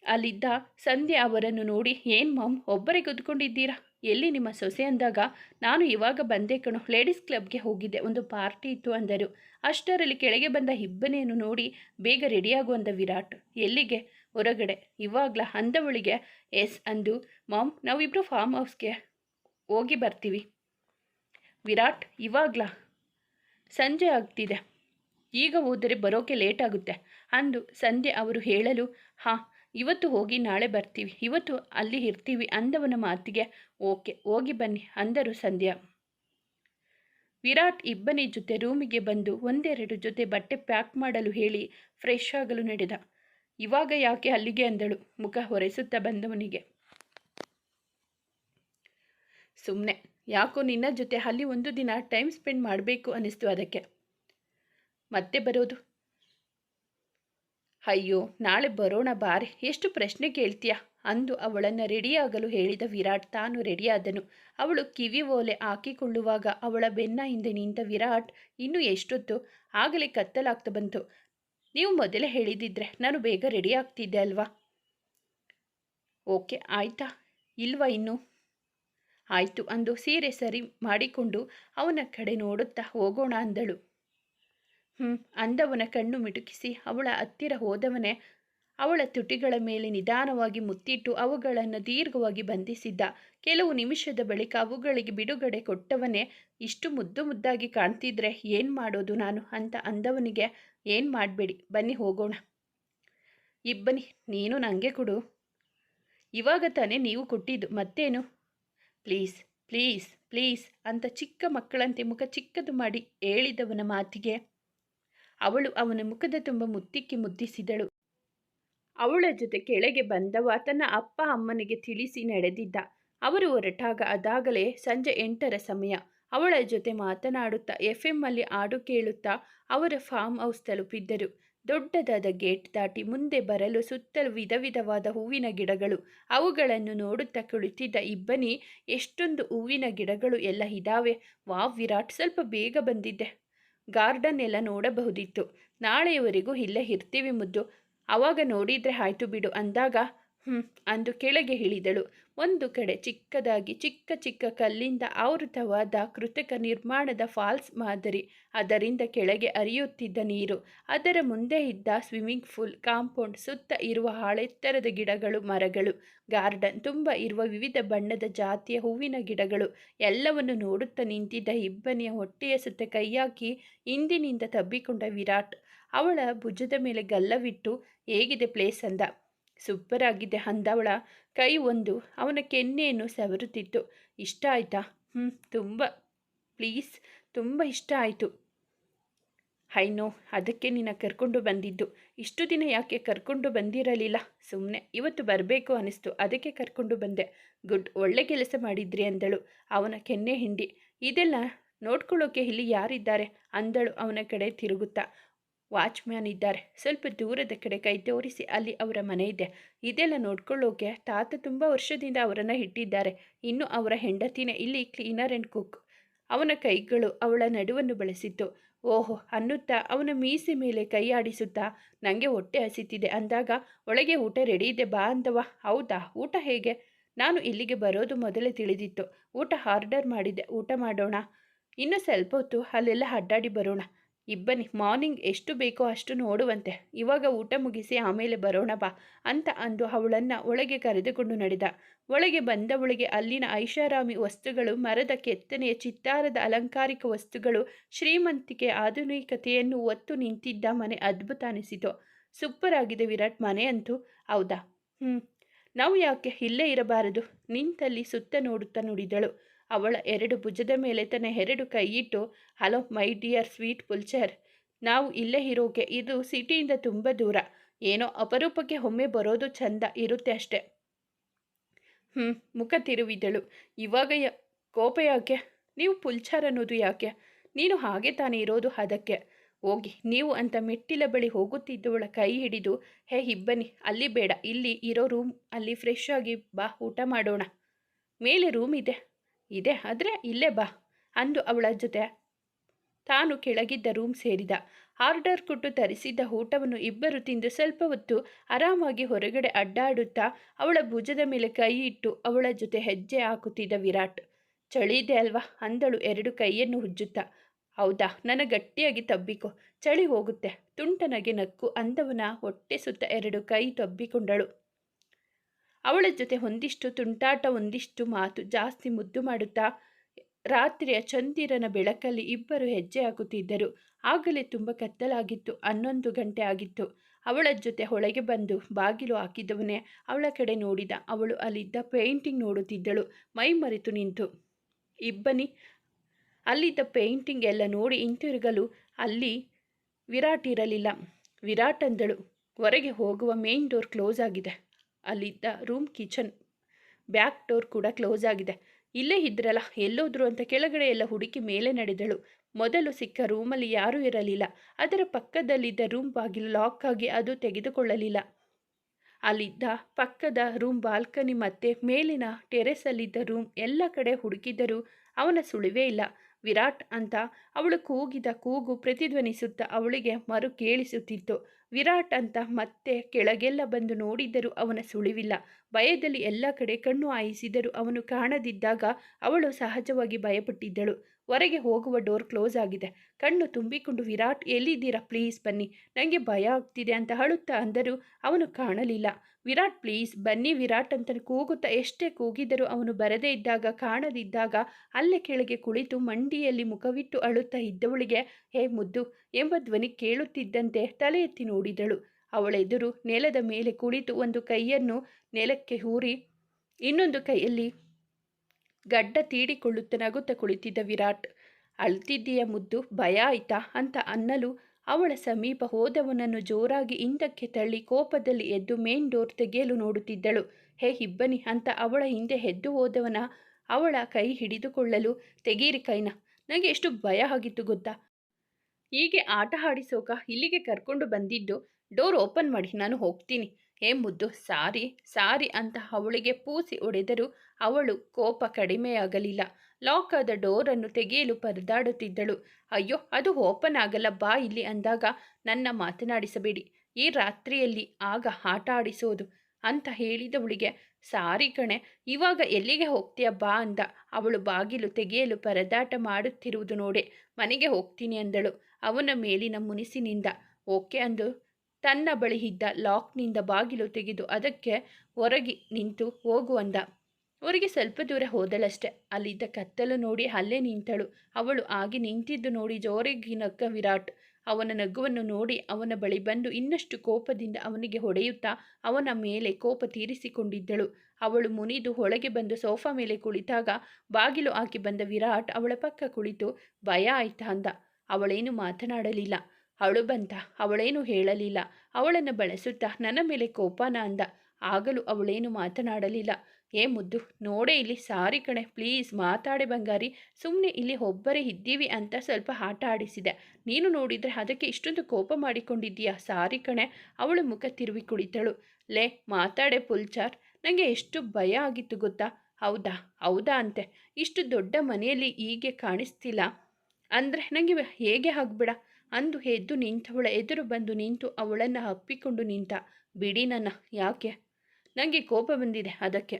ಅಲ್ಲಿದ್ದ ಸಂಧ್ಯಾ ಅವರನ್ನು ನೋಡಿ, ಏನು ಮಾಮ್, ಒಬ್ಬರೇ ಕುತ್ಕೊಂಡಿದ್ದೀರಾ? ಎಲ್ಲಿ ನಿಮ್ಮ ಸೊಸೆ ಅಂದಾಗ, ನಾನು ಇವಾಗ ಬಂದೆ ಕಣೋ, ಲೇಡೀಸ್ ಕ್ಲಬ್ಗೆ ಹೋಗಿದ್ದೆ, ಒಂದು ಪಾರ್ಟಿ ಇತ್ತು ಅಂದರು. ಅಷ್ಟರಲ್ಲಿ ಕೆಳಗೆ ಬಂದ ಇಬ್ಬನೆಯನ್ನು ನೋಡಿ ಬೇಗ ರೆಡಿಯಾಗು ಅಂದ ವಿರಾಟ್. ಎಲ್ಲಿಗೆ? ಹೊರಗಡೆ. ಇವಾಗಲ ಅಂದವಳಿಗೆ ಎಸ್ ಅಂದು. ಮಾಮ್ ನಾವಿಬ್ಬರು ಫಾರ್ಮ್ ಹೌಸ್ಗೆ ಹೋಗಿ ಬರ್ತೀವಿ. ವಿರಾಟ್, ಇವಾಗಲ? ಸಂಜೆ ಆಗ್ತಿದೆ. ಈಗ ಹೋದರೆ ಬರೋಕೆ ಲೇಟ್ ಆಗುತ್ತೆ. ಅಂದು. ಸಂಜೆ ಅವರು ಹೇಳಲು, ಹಾಂ ಇವತ್ತು ಹೋಗಿ ನಾಳೆ ಬರ್ತೀವಿ. ಇವತ್ತು ಅಲ್ಲಿ ಇರ್ತೀವಿ ಅಂದವನ ಮಾತಿಗೆ ಓಕೆ, ಹೋಗಿ ಬನ್ನಿ ಅಂದರು ಸಂಧ್ಯಾ. ವಿರಾಟ್ ಇಬ್ಬನಿ ಜೊತೆ ರೂಮಿಗೆ ಬಂದು ಒಂದೆರಡು ಜೊತೆ ಬಟ್ಟೆ ಪ್ಯಾಕ್ ಮಾಡಲು ಹೇಳಿ ಫ್ರೆಶ್ ಆಗಲು ನಡೆದ. ಇವಾಗ ಯಾಕೆ ಅಲ್ಲಿಗೆ ಅಂದಳು. ಮುಖ ಹೊರೆಸುತ್ತಾ ಬಂದವನಿಗೆ. ಸುಮ್ಮನೆ ಯಾಕೋ ನಿನ್ನ ಜೊತೆ ಅಲ್ಲಿ ಒಂದು ದಿನ ಟೈಮ್ ಸ್ಪೆಂಡ್ ಮಾಡಬೇಕು ಅನ್ನಿಸ್ತು ಅದಕ್ಕೆ. ಮತ್ತೆ ಬರೋದು? ಅಯ್ಯೋ, ನಾಳೆ ಬರೋಣ ಬಾರೆ, ಎಷ್ಟು ಪ್ರಶ್ನೆ ಕೇಳ್ತೀಯ? ಅಂದು ಅವಳನ್ನು ರೆಡಿಯಾಗಲು ಹೇಳಿದ ವಿರಾಟ್ ತಾನು ರೆಡಿಯಾದನು. ಅವಳು ಕಿವಿ ಓಲೆ ಹಾಕಿಕೊಳ್ಳುವಾಗ ಅವಳ ಬೆನ್ನ ಹಿಂದೆ ನಿಂತ ವಿರಾಟ್ ಇನ್ನೂ ಎಷ್ಟೊತ್ತು? ಆಗಲೇ ಕತ್ತಲಾಗ್ತಾ ಬಂತು. ನೀವು ಮೊದಲೇ ಹೇಳಿದಿದ್ರೆ ನಾನು ಬೇಗ ರೆಡಿ ಆಗ್ತಿದ್ದೆ ಅಲ್ವಾ? ಓಕೆ, ಆಯ್ತಾ? ಇಲ್ವಾ ಇನ್ನು? ಆಯಿತು, ಅಂದು ಸೀರೆ ಸರಿ ಮಾಡಿಕೊಂಡು ಅವನ ಕಡೆ ನೋಡುತ್ತಾ ಹೋಗೋಣ ಅಂದಳು. ಅಂದವನ ಕಣ್ಣು ಮಿಟುಕಿಸಿ ಅವಳ ಹತ್ತಿರ ಹೋದವನೇ ಅವಳ ತುಟಿಗಳ ಮೇಲೆ ನಿಧಾನವಾಗಿ ಮುತ್ತಿಟ್ಟು ಅವುಗಳನ್ನು ದೀರ್ಘವಾಗಿ ಬಂಧಿಸಿದ್ದ. ಕೆಲವು ನಿಮಿಷದ ಬಳಿಕ ಅವುಗಳಿಗೆ ಬಿಡುಗಡೆ ಕೊಟ್ಟವನೇ, ಇಷ್ಟು ಮುದ್ದು ಮುದ್ದಾಗಿ ಕಾಣ್ತಿದ್ರೆ ಏನು ಮಾಡೋದು ನಾನು ಅಂತ ಅಂದವನಿಗೆ, ಏನು ಮಾಡಬೇಡಿ, ಬನ್ನಿ ಹೋಗೋಣ. ಇಬ್ಬನಿ, ನೀನು ನನಗೆ ಕೊಡು. ಇವಾಗ ತಾನೇ ನೀವು ಕೊಟ್ಟಿದ್ದು, ಮತ್ತೇನು? ಪ್ಲೀಸ್ ಪ್ಲೀಸ್ ಪ್ಲೀಸ್ ಅಂತ ಚಿಕ್ಕ ಮಕ್ಕಳಂತೆ ಮುಖ ಚಿಕ್ಕದು ಮಾಡಿ ಹೇಳಿದವನ ಮಾತಿಗೆ ಅವಳು ಅವನ ಮುಖದ ತುಂಬ ಮುತ್ತಿಕ್ಕಿ ಮುದ್ದಿಸಿದಳು. ಅವಳ ಜೊತೆ ಕೆಳಗೆ ಬಂದವ ತನ್ನ ಅಪ್ಪ ಅಮ್ಮನಿಗೆ ತಿಳಿಸಿ ನಡೆದಿದ್ದ. ಅವರು ಹೊರಟಾಗ ಅದಾಗಲೇ ಸಂಜೆ ಎಂಟರ ಸಮಯ. ಅವಳ ಜೊತೆ ಮಾತನಾಡುತ್ತಾ ಎಫ್ ಎಮ್ಮಲ್ಲಿ ಹಾಡು ಕೇಳುತ್ತಾ ಅವರ ಫಾರ್ಮ್ ಹೌಸ್ ತಲುಪಿದ್ದರು. ದೊಡ್ಡದಾದ ಗೇಟ್ ದಾಟಿ ಮುಂದೆ ಬರಲು ಸುತ್ತಲೂ ವಿಧ ವಿಧವಾದ ಹೂವಿನ ಗಿಡಗಳು. ಅವುಗಳನ್ನು ನೋಡುತ್ತಾ ಕುಳಿತಿದ್ದ ಇಬ್ಬನಿ, ಎಷ್ಟೊಂದು ಹೂವಿನ ಗಿಡಗಳು ಎಲ್ಲ ಇದ್ದಾವೆ ವಾವ್, ವಿರಾಟ್, ಸ್ವಲ್ಪ ಬೇಗ ಬಂದಿದ್ದೆ. ಗಾರ್ಡನ್ ಎಲ್ಲ ನೋಡಬಹುದಿತ್ತು. ನಾಳೆಯವರೆಗೂ ಇಲ್ಲೇ ಇರ್ತೀವಿ ಮುದ್ದು. ಆವಾಗ ನೋಡಿದರೆ ಆಯ್ತು ಬಿಡು ಅಂದಾಗ ಹ್ಞೂ ಅಂದು ಕೆಳಗೆ ಇಳಿದಳು ಒಂದು ಕಡೆ ಚಿಕ್ಕದಾಗಿ ಚಿಕ್ಕ ಚಿಕ್ಕ ಕಲ್ಲಿಂದ ಆವೃತವಾದ ಕೃತಕ ನಿರ್ಮಾಣದ ಫಾಲ್ಸ್ ಮಾದರಿ, ಅದರಿಂದ ಕೆಳಗೆ ಹರಿಯುತ್ತಿದ್ದ ನೀರು, ಅದರ ಮುಂದೆ ಇದ್ದ ಸ್ವಿಮ್ಮಿಂಗ್ ಪೂಲ್, ಕಾಂಪೌಂಡ್, ಸುತ್ತ ಇರುವ ಹಾಳೆತ್ತರದ ಗಿಡಗಳು, ಮರಗಳು, ಗಾರ್ಡನ್, ತುಂಬ ಇರುವ ವಿವಿಧ ಬಣ್ಣದ ಜಾತಿಯ ಹೂವಿನ ಗಿಡಗಳು, ಎಲ್ಲವನ್ನು ನೋಡುತ್ತಾ ನಿಂತಿದ್ದ ಇಬ್ಬನಿಯ ಹೊಟ್ಟೆಯ ಸುತ್ತ ಕೈಯಾಕಿ ಹಿಂದಿನಿಂದ ತಬ್ಬಿಕೊಂಡ ವಿರಾಟ್. ಅವಳ ಭುಜದ ಮೇಲೆ ಗಲ್ಲವಿಟ್ಟು, ಹೇಗಿದೆ ಪ್ಲೇಸ್? ಅಂದ. ಸೂಪರ್ ಆಗಿದೆ ಅಂದವಳ ಕೈ ಒಂದು. ಅವನ ಕೆನ್ನೆಯನ್ನು ಸವರುತ್ತಿತ್ತು. ಇಷ್ಟ ಆಯ್ತಾ? ಹ್ಞೂ ತುಂಬ. ಪ್ಲೀಸ್, ತುಂಬ ಇಷ್ಟ ಆಯಿತು. ಹೈನೋ, ಅದಕ್ಕೆ ನಿನ್ನ ಕರ್ಕೊಂಡು ಬಂದಿದ್ದು. ಇಷ್ಟು ದಿನ ಯಾಕೆ ಕರ್ಕೊಂಡು ಬಂದಿರಲಿಲ್ಲ? ಸುಮ್ಮನೆ ಇವತ್ತು ಬರಬೇಕು ಅನಿಸ್ತು. ಅದಕ್ಕೆ ಕರ್ಕೊಂಡು ಬಂದೆ. ಗುಡ್, ಒಳ್ಳೆ ಕೆಲಸ ಮಾಡಿದ್ರಿ ಅಂದಳು. ಅವನ ಕೆನ್ನೆ ಹಿಂಡಿ. ಇದೆಲ್ಲ ನೋಡ್ಕೊಳ್ಳೋಕೆ ಇಲ್ಲಿ ಯಾರಿದ್ದಾರೆ? ಅಂದಳು ಅವನ ಕಡೆ ತಿರುಗುತ್ತಾ. ವಾಚ್ಮ್ಯಾನ್ ಇದ್ದಾರೆ. ಸ್ವಲ್ಪ ದೂರದ ಕಡೆ ಕೈ ತೋರಿಸಿ ಅಲ್ಲಿ ಅವರ ಮನೆ ಇದೆ. ಇದೆಲ್ಲ ನೋಡ್ಕೊಳ್ಳೋಕೆ ತಾತ ತುಂಬ ವರ್ಷದಿಂದ ಅವರನ್ನು ಇಟ್ಟಿದ್ದಾರೆ. ಇನ್ನು ಅವರ ಹೆಂಡತಿನೇ ಇಲ್ಲಿ ಕ್ಲೀನರ್ ಆ್ಯಂಡ್ ಕುಕ್. ಅವನ ಕೈಗಳು ಅವಳ ನಡುವನ್ನು ಬಳಸಿತ್ತು. ಓಹೋ, ಅನ್ನುತ್ತಾ ಅವನ ಮೀಸೆ ಮೇಲೆ ಕೈ ಆಡಿಸುತ್ತಾ ನನಗೆ ಹೊಟ್ಟೆ ಹಸಿತಿದೆ. ಅಂದಾಗ, ಒಳಗೆ ಊಟ ರೆಡಿ ಇದೆ, ಬಾ ಅಂದವ. ಹೌದಾ? ಊಟ ಹೇಗೆ? ನಾನು ಇಲ್ಲಿಗೆ ಬರೋದು ಮೊದಲೇ ತಿಳಿದಿತ್ತು. ಊಟ ಆರ್ಡರ್ ಮಾಡಿದೆ. ಊಟ ಮಾಡೋಣ. ಇನ್ನು ಸ್ವಲ್ಪ ಹೊತ್ತು ಅಲ್ಲೆಲ್ಲ ಅಡ್ಡಾಡಿ ಬರೋಣ. ಇಬ್ಬನಿ ಮಾರ್ನಿಂಗ್ ಎಷ್ಟು ಬೇಕೋ ಅಷ್ಟು ನೋಡುವಂತೆ. ಇವಾಗ ಊಟ ಮುಗಿಸಿ ಆಮೇಲೆ ಬರೋಣ ಬಾ ಅಂತ ಅಂದು ಅವಳನ್ನು ಒಳಗೆ ಕರೆದುಕೊಂಡು ನಡೆದ. ಒಳಗೆ ಬಂದವಳಿಗೆ ಅಲ್ಲಿನ ಐಷಾರಾಮಿ ವಸ್ತುಗಳು, ಮರದ ಕೆತ್ತನೆಯ ಚಿತ್ತಾರದ ಅಲಂಕಾರಿಕ ವಸ್ತುಗಳು, ಶ್ರೀಮಂತಿಕೆ ಆಧುನಿಕತೆಯನ್ನು ಒತ್ತು ನಿಂತಿದ್ದ ಮನೆ ಅದ್ಭುತ ಅನಿಸಿತು. ಸೂಪರ್ ಆಗಿದೆ ವಿರಾಟ್, ಮನೆ ಅಂತೂ. ಹೌದಾ? ಹ್ಞೂ ನಾವು ಯಾಕೆ ಇಲ್ಲೇ ಇರಬಾರದು? ನಿಂತಲ್ಲಿ ಸುತ್ತ ನೋಡುತ್ತಾ ನುಡಿದಳು. ಅವಳ ಎರಡು ಭುಜದ ಮೇಲೆ ತನ್ನ ಎರಡು ಕೈಯಿಟ್ಟು ಹಲೋ, ಮೈ ಡಿಯರ್ ಸ್ವೀಟ್ ಪುಲ್ಚರ್, ನಾವು ಇಲ್ಲೇ ಇರೋಕೆ ಇದು ಸಿಟಿಯಿಂದ ತುಂಬ ದೂರ. ಏನೋ ಅಪರೂಪಕ್ಕೆ ಒಮ್ಮೆ ಬರೋದು ಚಂದ ಇರುತ್ತೆ ಅಷ್ಟೆ. ಹ್ಞೂ ಮುಖ ತಿರುವಿದಳು. ಇವಾಗ ಯ, ಕೋಪ ಯಾಕೆ? ನೀವು ಪುಲ್ಚಾರ್ ಅನ್ನೋದು ಯಾಕೆ? ನೀನು ಹಾಗೆ ತಾನೇ ಇರೋದು ಅದಕ್ಕೆ. ಹೋಗಿ, ನೀವು ಅಂತ ಮೆಟ್ಟಿಲ ಬಳಿ ಹೋಗುತ್ತಿದ್ದವಳ ಕೈ ಹಿಡಿದು, ಹೇ, ಇಬ್ಬನಿ, ಅಲ್ಲಿ ಬೇಡ. ಇಲ್ಲಿ ಇರೋ ರೂಮ್, ಅಲ್ಲಿ ಫ್ರೆಶ್ ಆಗಿ ಬಾ, ಊಟ ಮಾಡೋಣ. ಮೇಲೆ ರೂಮ್ ಇದೆ. ಇದೆ. ಆದರೆ ಇಲ್ಲೇ ಬಾ, ಅಂದು ಅವಳ ಜೊತೆ. ತಾನು ಕೆಳಗಿದ್ದ ರೂಮ್ ಸೇರಿದ. ಆರ್ಡರ್ ಕೊಟ್ಟು ತರಿಸಿದ್ದ ಊಟವನ್ನು ಇಬ್ಬರು ತಿಂದು ಸ್ವಲ್ಪ ಹೊತ್ತು ಆರಾಮಾಗಿ ಹೊರಗಡೆ ಅಡ್ಡಾಡುತ್ತಾ ಅವಳ ಭುಜದ ಮೇಲೆ ಕೈ ಇಟ್ಟು ಅವಳ ಜೊತೆ ಹೆಜ್ಜೆ ಹಾಕುತ್ತಿದ್ದ ವಿರಾಟ್. ಚಳಿ ಇದೆ ಅಲ್ವಾ? ಅಂದಳು ಎರಡು ಕೈಯನ್ನು ಉಜ್ಜುತ್ತಾ ಹೌದಾ? ನನ್ನ ಗಟ್ಟಿಯಾಗಿ ತಬ್ಬಿಕೊ. ಚಳಿ ಹೋಗುತ್ತೆ. ತುಂಟನಗೆ ನಕ್ಕು ಅಂದವನ ಹೊಟ್ಟೆ ಸುತ್ತ ಎರಡು ಕೈ ತಬ್ಬಿಕೊಂಡಳು. ಅವಳ ಜೊತೆ ಒಂದಿಷ್ಟು ತುಂಟಾಟ, ಒಂದಿಷ್ಟು ಮಾತು ಜಾಸ್ತಿ ಮುದ್ದು ಮಾಡುತ್ತಾ ರಾತ್ರಿಯ ಚಂದಿರನ ಬೆಳಕಲ್ಲಿ ಇಬ್ಬರು ಹೆಜ್ಜೆ ಹಾಕುತ್ತಿದ್ದರು. ಆಗಲೇ ತುಂಬ ಕತ್ತಲಾಗಿತ್ತು, ಹನ್ನೊಂದು ಗಂಟೆ ಆಗಿತ್ತು. ಅವಳ ಜೊತೆ ಒಳಗೆ ಬಂದು ಬಾಗಿಲು ಹಾಕಿದವನೇ ಅವಳ ಕಡೆ ನೋಡಿದ. ಅವಳು ಅಲ್ಲಿದ್ದ ಪೇಂಟಿಂಗ್ ನೋಡುತ್ತಿದ್ದಳು. ಮೈ ಮರೆತು ನಿಂತು, ಇಬ್ಬನಿ, ಅಲ್ಲಿದ್ದ ಪೇಂಟಿಂಗ್ ಎಲ್ಲ ನೋಡಿ ಹಿಂತಿರುಗಲು ಅಲ್ಲಿ ವಿರಾಟ್ ಇರಲಿಲ್ಲ. ವಿರಾಟ್ ಅಂದಳು, ಹೊರಗೆ ಹೋಗುವ ಮೇನ್ ಡೋರ್ ಕ್ಲೋಸ್ ಆಗಿದೆ. ಅಲ್ಲಿದ್ದ ರೂಮ್ ಕಿಚನ್. ಬ್ಯಾಕ್ ಡೋರ್ ಕೂಡ ಕ್ಲೋಸ್ ಆಗಿದೆ. ಇಲ್ಲೇ ಇದ್ರಲ್ಲ, ಎಲ್ಲೋದ್ರು ಅಂತ ಕೆಳಗಡೆ ಎಲ್ಲ ಹುಡುಕಿ ಮೇಲೆ ನಡೆದಳು. ಮೊದಲು ಸಿಕ್ಕ ರೂಮಲ್ಲಿ ಯಾರೂ ಇರಲಿಲ್ಲ. ಅದರ ಪಕ್ಕದಲ್ಲಿದ್ದ ರೂಮ್ ಬಾಗಿಲು ಲಾಕ್ ಆಗಿ ಅದು ತೆಗೆದುಕೊಳ್ಳಲಿಲ್ಲ. ಅಲ್ಲಿದ್ದ ಪಕ್ಕದ ರೂಮ್ ಬಾಲ್ಕನಿ ಮತ್ತೆ ಮೇಲಿನ ಟೆರೆಸಲ್ಲಿದ್ದ ರೂಮ್ ಎಲ್ಲ ಕಡೆ ಹುಡುಕಿದರೂ ಅವನ ಸುಳಿವೇ ಇಲ್ಲ. ವಿರಾಟ್ ಅಂತ ಅವಳು ಕೂಗಿದ ಕೂಗು ಪ್ರತಿಧ್ವನಿಸುತ್ತಾ ಅವಳಿಗೆ ಮರು ಕೇಳಿಸುತ್ತಿತ್ತು. ವಿರಾಟ್ ಅಂತ ಮತ್ತೆ ಕೆಳಗೆಲ್ಲ ಬಂದು ನೋಡಿದರೂ ಅವನ ಸುಳಿವಿಲ್ಲ. ಭಯದಲ್ಲಿ ಎಲ್ಲ ಕಡೆ ಕಣ್ಣು ಹಾಯಿಸಿದರೂ ಅವನು ಕಾಣದಿದ್ದಾಗ ಅವಳು ಸಹಜವಾಗಿ ಭಯಪಟ್ಟಿದ್ದಳು. ಹೊರಗೆ ಹೋಗುವ ಡೋರ್ ಕ್ಲೋಸ್ ಆಗಿದೆ. ಕಣ್ಣು ತುಂಬಿಕೊಂಡು, ವಿರಾಟ್, ಎಲ್ಲಿದ್ದೀರಾ? ಪ್ಲೀಸ್ ಬನ್ನಿ. ನನಗೆ ಭಯ ಆಗ್ತಿದೆ ಅಂತ ಅಳುತ್ತಾ ಅಂದರೂ ಅವನು ಕಾಣಲಿಲ್ಲ. ವಿರಾಟ್, ಪ್ಲೀಸ್ ಬನ್ನಿ. ವಿರಾಟ್ ಅಂತ ಕೂಗುತ್ತಾ ಎಷ್ಟೇ ಕೂಗಿದರೂ ಅವನು ಬರದೇ ಇದ್ದಾಗ, ಕಾಣದಿದ್ದಾಗ ಅಲ್ಲೇ ಕೆಳಗೆ ಕುಳಿತು ಮಂಡಿಯಲ್ಲಿ ಮುಖವಿಟ್ಟು ಅಳುತ್ತಾ ಇದ್ದವಳಿಗೆ, ಹೇ ಮುದ್ದು ಎಂಬ ಧ್ವನಿ ಕೇಳುತ್ತಿದ್ದಂತೆ ತಲೆ ಎತ್ತಿ ನೋಡಿದಳು. ಅವಳೆದುರು ನೆಲದ ಮೇಲೆ ಕುಳಿತು ಒಂದು ಕೈಯನ್ನು ನೆಲಕ್ಕೆ ಹೂರಿ, ಇನ್ನೊಂದು ಕೈಯಲ್ಲಿ ಗಡ್ಡ ತೀಡಿಕೊಳ್ಳುತ್ತ ನಗುತ್ತಾ ಕುಳಿತಿದ್ದ ವಿರಾಟ್, ಅಳ್ತಿದ್ದೀಯ ಮುದ್ದು, ಭಯ ಆಯ್ತಾ? ಅಂತ ಅನ್ನಲು ಅವಳ ಸಮೀಪ ಹೋದವನನ್ನು ಜೋರಾಗಿ ಹಿಂದಕ್ಕೆ ತಳ್ಳಿ ಕೋಪದಲ್ಲಿ ಎದ್ದು ಮೇನ್ ಡೋರ್ ತೆಗೆಯಲು ನೋಡುತ್ತಿದ್ದಳು. ಹೇ ಇಬ್ಬನಿ ಅಂತ ಅವಳ ಹಿಂದೆ ಎದ್ದು ಹೋದವನ ಅವಳ ಕೈ ಹಿಡಿದುಕೊಳ್ಳಲು, ತೆಗೀರಿ ಕೈನ ನನಗೆ ಎಷ್ಟು ಭಯ ಆಗಿತ್ತು ಗೊತ್ತಾ? ಹೀಗೆ ಆಟ ಆಡಿಸೋಕ ಇಲ್ಲಿಗೆ ಕರ್ಕೊಂಡು ಬಂದಿದ್ದು, ಡೋರ್ ಓಪನ್ ಮಾಡಿ, ನಾನು ಹೋಗ್ತೀನಿ. ಹೇ ಮುದ್ದು, ಸಾರಿ ಸಾರಿ ಅಂತ ಅವಳಿಗೆ ಪೂಸಿ ಒಡೆದರೂ ಅವಳು ಕೋಪ ಕಡಿಮೆಯಾಗಲಿಲ್ಲ. ಲಾಕ್ ಆದ ಡೋರನ್ನು ತೆಗೆಯಲು ಪರದಾಡುತ್ತಿದ್ದಳು. ಅಯ್ಯೋ, ಅದು ಓಪನ್ ಆಗಲ್ಲ, ಬಾ ಇಲ್ಲಿ ಅಂದಾಗ ನನ್ನ ಮಾತನಾಡಿಸಬೇಡಿ. ಈ ರಾತ್ರಿಯಲ್ಲಿ ಆಗ ಆಟ ಆಡಿಸೋದು ಅಂತ ಹೇಳಿದವಳಿಗೆ, ಸಾರಿ ಕಣೆ, ಇವಾಗ ಎಲ್ಲಿಗೆ ಹೋಗ್ತೀಯ ಬಾ ಅಂದ. ಅವಳು ಬಾಗಿಲು ತೆಗೆಯಲು ಪರದಾಟ ಮಾಡುತ್ತಿರುವುದು ನೋಡೆ. ಮನೆಗೆ ಹೋಗ್ತೀನಿ ಅಂದಳು. ಅವನ ಮೇಲಿನ ಮುನಿಸಿನಿಂದ, ಓಕೆ ಅಂದು ತನ್ನ ಬಳಿ ಇದ್ದ ಲಾಕ್ನಿಂದ ಬಾಗಿಲು ತೆಗೆದು ಅದಕ್ಕೆ ಹೊರಗೆ ನಿಂತು ಹೋಗು ಅಂದ. ಹೊರಗೆ ಸ್ವಲ್ಪ ದೂರ ಹೋದಳಷ್ಟೆ. ಅಲ್ಲಿದ್ದ ಕತ್ತಲು ನೋಡಿ ಅಲ್ಲೇ ನಿಂತಳು. ಅವಳು ಆಗಿ ನಿಂತಿದ್ದು ನೋಡಿ ಜೋರಿಗೆ ನಕ್ಕ ವಿರಾಟ್. ಅವನ ನಗುವನ್ನು ನೋಡಿ ಅವನ ಬಳಿ ಬಂದು ಇನ್ನಷ್ಟು ಕೋಪದಿಂದ ಅವನಿಗೆ ಹೊಡೆಯುತ್ತಾ ಅವನ ಮೇಲೆ ಕೋಪ ತೀರಿಸಿಕೊಂಡಿದ್ದಳು. ಅವಳು ಮುನಿದು ಒಳಗೆ ಬಂದು ಸೋಫಾ ಮೇಲೆ ಕುಳಿತಾಗ ಬಾಗಿಲು ಹಾಕಿ ಬಂದ ವಿರಾಟ್ ಅವಳ ಪಕ್ಕ ಕುಳಿತು, ಭಯ ಆಯ್ತಾ? ಅಂದ. ಅವಳೇನು ಮಾತನಾಡಲಿಲ್ಲ. ಅವಳು ಬಂತ ಅವಳೇನು ಹೇಳಲಿಲ್ಲ. ಅವಳನ್ನು ಬಳಸುತ್ತಾ ನನ್ನ ಮೇಲೆ ಕೋಪನ ಅಂದ. ಆಗಲೂ ಅವಳೇನು ಮಾತನಾಡಲಿಲ್ಲ. ಏ ಮುದ್ದು, ನೋಡೇ ಇಲ್ಲಿ ಸಾರಿ ಕಣೆ. ಪ್ಲೀಸ್ ಮಾತಾಡೆ ಬಂಗಾರಿ. ಸುಮ್ಮನೆ ಇಲ್ಲಿ ಒಬ್ಬರೇ ಇದ್ದೀವಿ ಅಂತ ಸ್ವಲ್ಪ ಆಟ ಆಡಿಸಿದೆ. ನೀನು ನೋಡಿದರೆ ಅದಕ್ಕೆ ಇಷ್ಟೊಂದು ಕೋಪ ಮಾಡಿಕೊಂಡಿದ್ದೀಯಾ? ಸಾರಿ ಕಣೆ. ಅವಳು ಮುಖ ತಿರುವಿ ಕುಳಿತಳು. ಲೇ, ಮಾತಾಡೆ ಪುಲ್ಚಾರ್. ನನಗೆ ಎಷ್ಟು ಭಯ ಆಗಿತ್ತು ಗೊತ್ತಾ? ಹೌದಾ? ಹೌದಾ ಅಂತೆ. ಇಷ್ಟು ದೊಡ್ಡ ಮನೆಯಲ್ಲಿ ಹೀಗೆ ಕಾಣಿಸ್ತಿಲ್ಲ. ಅಂದರೆ ನನಗೆ ಹೇಗೆ ಆಗ್ಬಿಡ? ಅಂದು ಎದ್ದು ನಿಂತವಳ ಎದುರು ಬಂದು ನಿಂತು ಅವಳನ್ನು ಅಪ್ಪಿಕೊಂಡು ನಿಂತ, ಬಿಡಿ ನನ್ನ, ಯಾಕೆ? ನನಗೆ ಕೋಪ ಬಂದಿದೆ ಅದಕ್ಕೆ.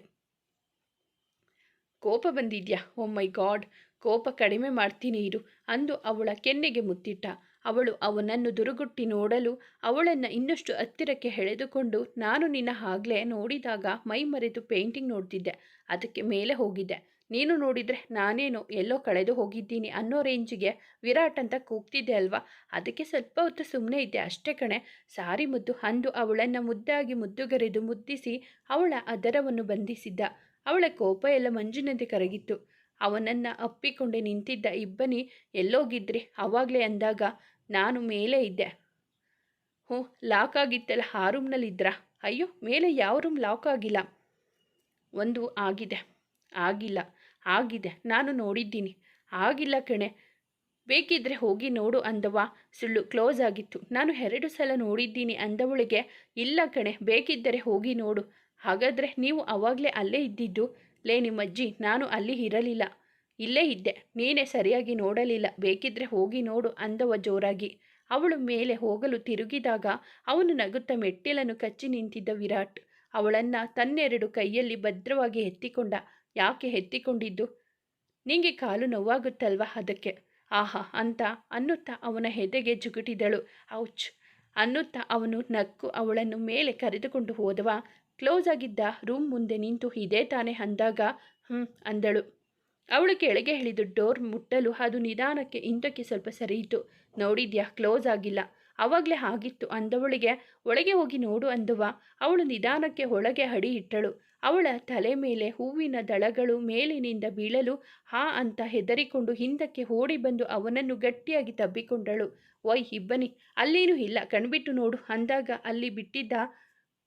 ಕೋಪ ಬಂದಿದ್ಯಾ? ಓ ಮೈ ಗಾಡ್ ಕೋಪ ಕಡಿಮೆ ಮಾಡ್ತೀನಿ ಇರು, ಅಂದು ಅವಳ ಕೆನ್ನೆಗೆ ಮುತ್ತಿಟ್ಟ. ಅವಳು ಅವನನ್ನು ದುರುಗುಟ್ಟಿ ನೋಡಲು ಅವಳನ್ನು ಇನ್ನಷ್ಟು ಹತ್ತಿರಕ್ಕೆ ಎಳೆದುಕೊಂಡು, ನಾನು ನಿನ್ನ ಆಗ್ಲೇ ನೋಡಿದಾಗ ಮೈ ಮರೆತು ಪೇಂಟಿಂಗ್ ನೋಡ್ತಿದ್ದೆ, ಅದಕ್ಕೆ ಮೇಲೆ ಹೋಗಿದ್ದೆ. ನೀನು ನೋಡಿದರೆ ನಾನೇನು ಎಲ್ಲೋ ಕಳೆದು ಹೋಗಿದ್ದೀನಿ ಅನ್ನೋ ರೇಂಜಿಗೆ ವಿರಾಟ್ ಅಂತ ಕೂಗ್ತಿದ್ದೆ ಅಲ್ವಾ? ಅದಕ್ಕೆ ಸ್ವಲ್ಪ ಹೊತ್ತು ಸುಮ್ಮನೆ ಇದ್ದೆ ಅಷ್ಟೇ ಕಣೆ. ಸಾರಿ ಮುದ್ದು, ಅಂದು ಅವಳನ್ನು ಮುದ್ದಾಗಿ ಮುದ್ದುಗರೆದು ಮುದ್ದಿಸಿ ಅವಳ ಅದರವನ್ನು ಬಂಧಿಸಿದ್ದ. ಅವಳ ಕೋಪ ಎಲ್ಲ ಮಂಜಿನಂತೆ ಕರಗಿತ್ತು. ಅವನನ್ನು ಅಪ್ಪಿಕೊಂಡೆ ನಿಂತಿದ್ದ ಇಬ್ಬನಿ ಎಲ್ಲೋಗಿದ್ರಿ ಅವಾಗಲೇ ಅಂದಾಗ ನಾನು ಮೇಲೆ ಇದ್ದೆ. ಹ್ಞೂ, ಲಾಕ್ ಆಗಿತ್ತಲ್ಲ, ಆ ರೂಮ್ನಲ್ಲಿದ್ದರಾ ಅಯ್ಯೋ, ಮೇಲೆ ಯಾವ ರೂಮ್ ಲಾಕ್ ಆಗಿಲ್ಲ? ಒಂದು ಆಗಿದೆ. ಆಗಿಲ್ಲ. ಆಗಿದೆ, ನಾನು ನೋಡಿದ್ದೀನಿ. ಆಗಿಲ್ಲ ಕಣೆ. ಬೇಕಿದ್ರೆ ಹೋಗಿ ನೋಡು ಅಂದವ. ಸುಳ್ಳು ಕ್ಲೋಸ್ ಆಗಿತ್ತು. ನಾನು ಎರಡು ಸಲ ನೋಡಿದ್ದೀನಿ ಅಂದವಳಿಗೆ, ಇಲ್ಲ ಕಣೆ, ಬೇಕಿದ್ದರೆ ಹೋಗಿ ನೋಡು. ಹಾಗಾದರೆ ನೀವು ಅವಾಗಲೇ ಅಲ್ಲೇ ಇದ್ದಿದ್ದು? ಲೇ ನಿಮ್ಮಜ್ಜಿ, ನಾನು ಅಲ್ಲಿ ಇರಲಿಲ್ಲ. ಇಲ್ಲೇ ಇದ್ದೆ. ನೀನೇ ಸರಿಯಾಗಿ ನೋಡಲಿಲ್ಲ. ಬೇಕಿದ್ರೆ ಹೋಗಿ ನೋಡು ಅಂದವ ಜೋರಾಗಿ. ಅವಳು ಮೇಲೆ ಹೋಗಲು ತಿರುಗಿದಾಗ ಅವನು ನಗುತ್ತಾ ಮೆಟ್ಟಿಲನ್ನು ಕಚ್ಚಿ ನಿಂತಿದ್ದ ವಿರಾಟ್. ಅವಳನ್ನ ತನ್ನೆರಡು ಕೈಯಲ್ಲಿ ಭದ್ರವಾಗಿ ಎತ್ತಿಕೊಂಡ. ಯಾಕೆ ಎತ್ತಿಕೊಂಡಿದ್ದು ನಿಂಗೆ ಕಾಲು ನೋವಾಗುತ್ತಲ್ವಾ ಅದಕ್ಕೆ? ಆಹಾ, ಅಂತ ಅನ್ನುತ್ತಾ ಅವನ ಹೆದೆಗೆ ಜುಗುಟಿದಳು. ಔಚ್! ಅನ್ನುತ್ತಾ ಅವನು ನಕ್ಕು ಅವಳನ್ನು ಮೇಲೆ ಕರೆದುಕೊಂಡು ಹೋದವ. ಕ್ಲೋಸ್ ಆಗಿದ್ದ ರೂಮ್ ಮುಂದೆ ನಿಂತು ಇದೇ ತಾನೇ ಅಂದಾಗ ಹ್ಞೂ ಅಂದಳು. ಅವಳು ಕೆಳಗೆ ಇಳಿದು ಡೋರ್ ಮುಟ್ಟಲು ಅದು ನಿಧಾನಕ್ಕೆ ಹಿಂದಕ್ಕೆ ಸ್ವಲ್ಪ ಸರಿಯಿತು. ನೋಡಿದ್ಯಾ, ಕ್ಲೋಸ್ ಆಗಿಲ್ಲ. ಅವಾಗಲೇ ಆಗಿತ್ತು ಅಂದವಳಿಗೆ, ಒಳಗೆ ಹೋಗಿ ನೋಡು ಅಂದವ. ಅವಳು ನಿಧಾನಕ್ಕೆ ಒಳಗೆ ಅಡಿ ಇಟ್ಟಳು. ಅವಳ ತಲೆ ಮೇಲೆ ಹೂವಿನ ದಳಗಳು ಮೇಲಿನಿಂದ ಬೀಳಲು ಹಾ ಅಂತ ಹೆದರಿಕೊಂಡು ಹಿಂದಕ್ಕೆ ಓಡಿ ಬಂದು ಅವನನ್ನು ಗಟ್ಟಿಯಾಗಿ ತಬ್ಬಿಕೊಂಡಳು. ವೈ ಇಬ್ಬನಿ ಅಲ್ಲೇನೂ ಇಲ್ಲ, ಕಣ್ಬಿಟ್ಟು ನೋಡು. ಅಂದಾಗ ಅಲ್ಲಿ ಬಿಟ್ಟಿದ್ದ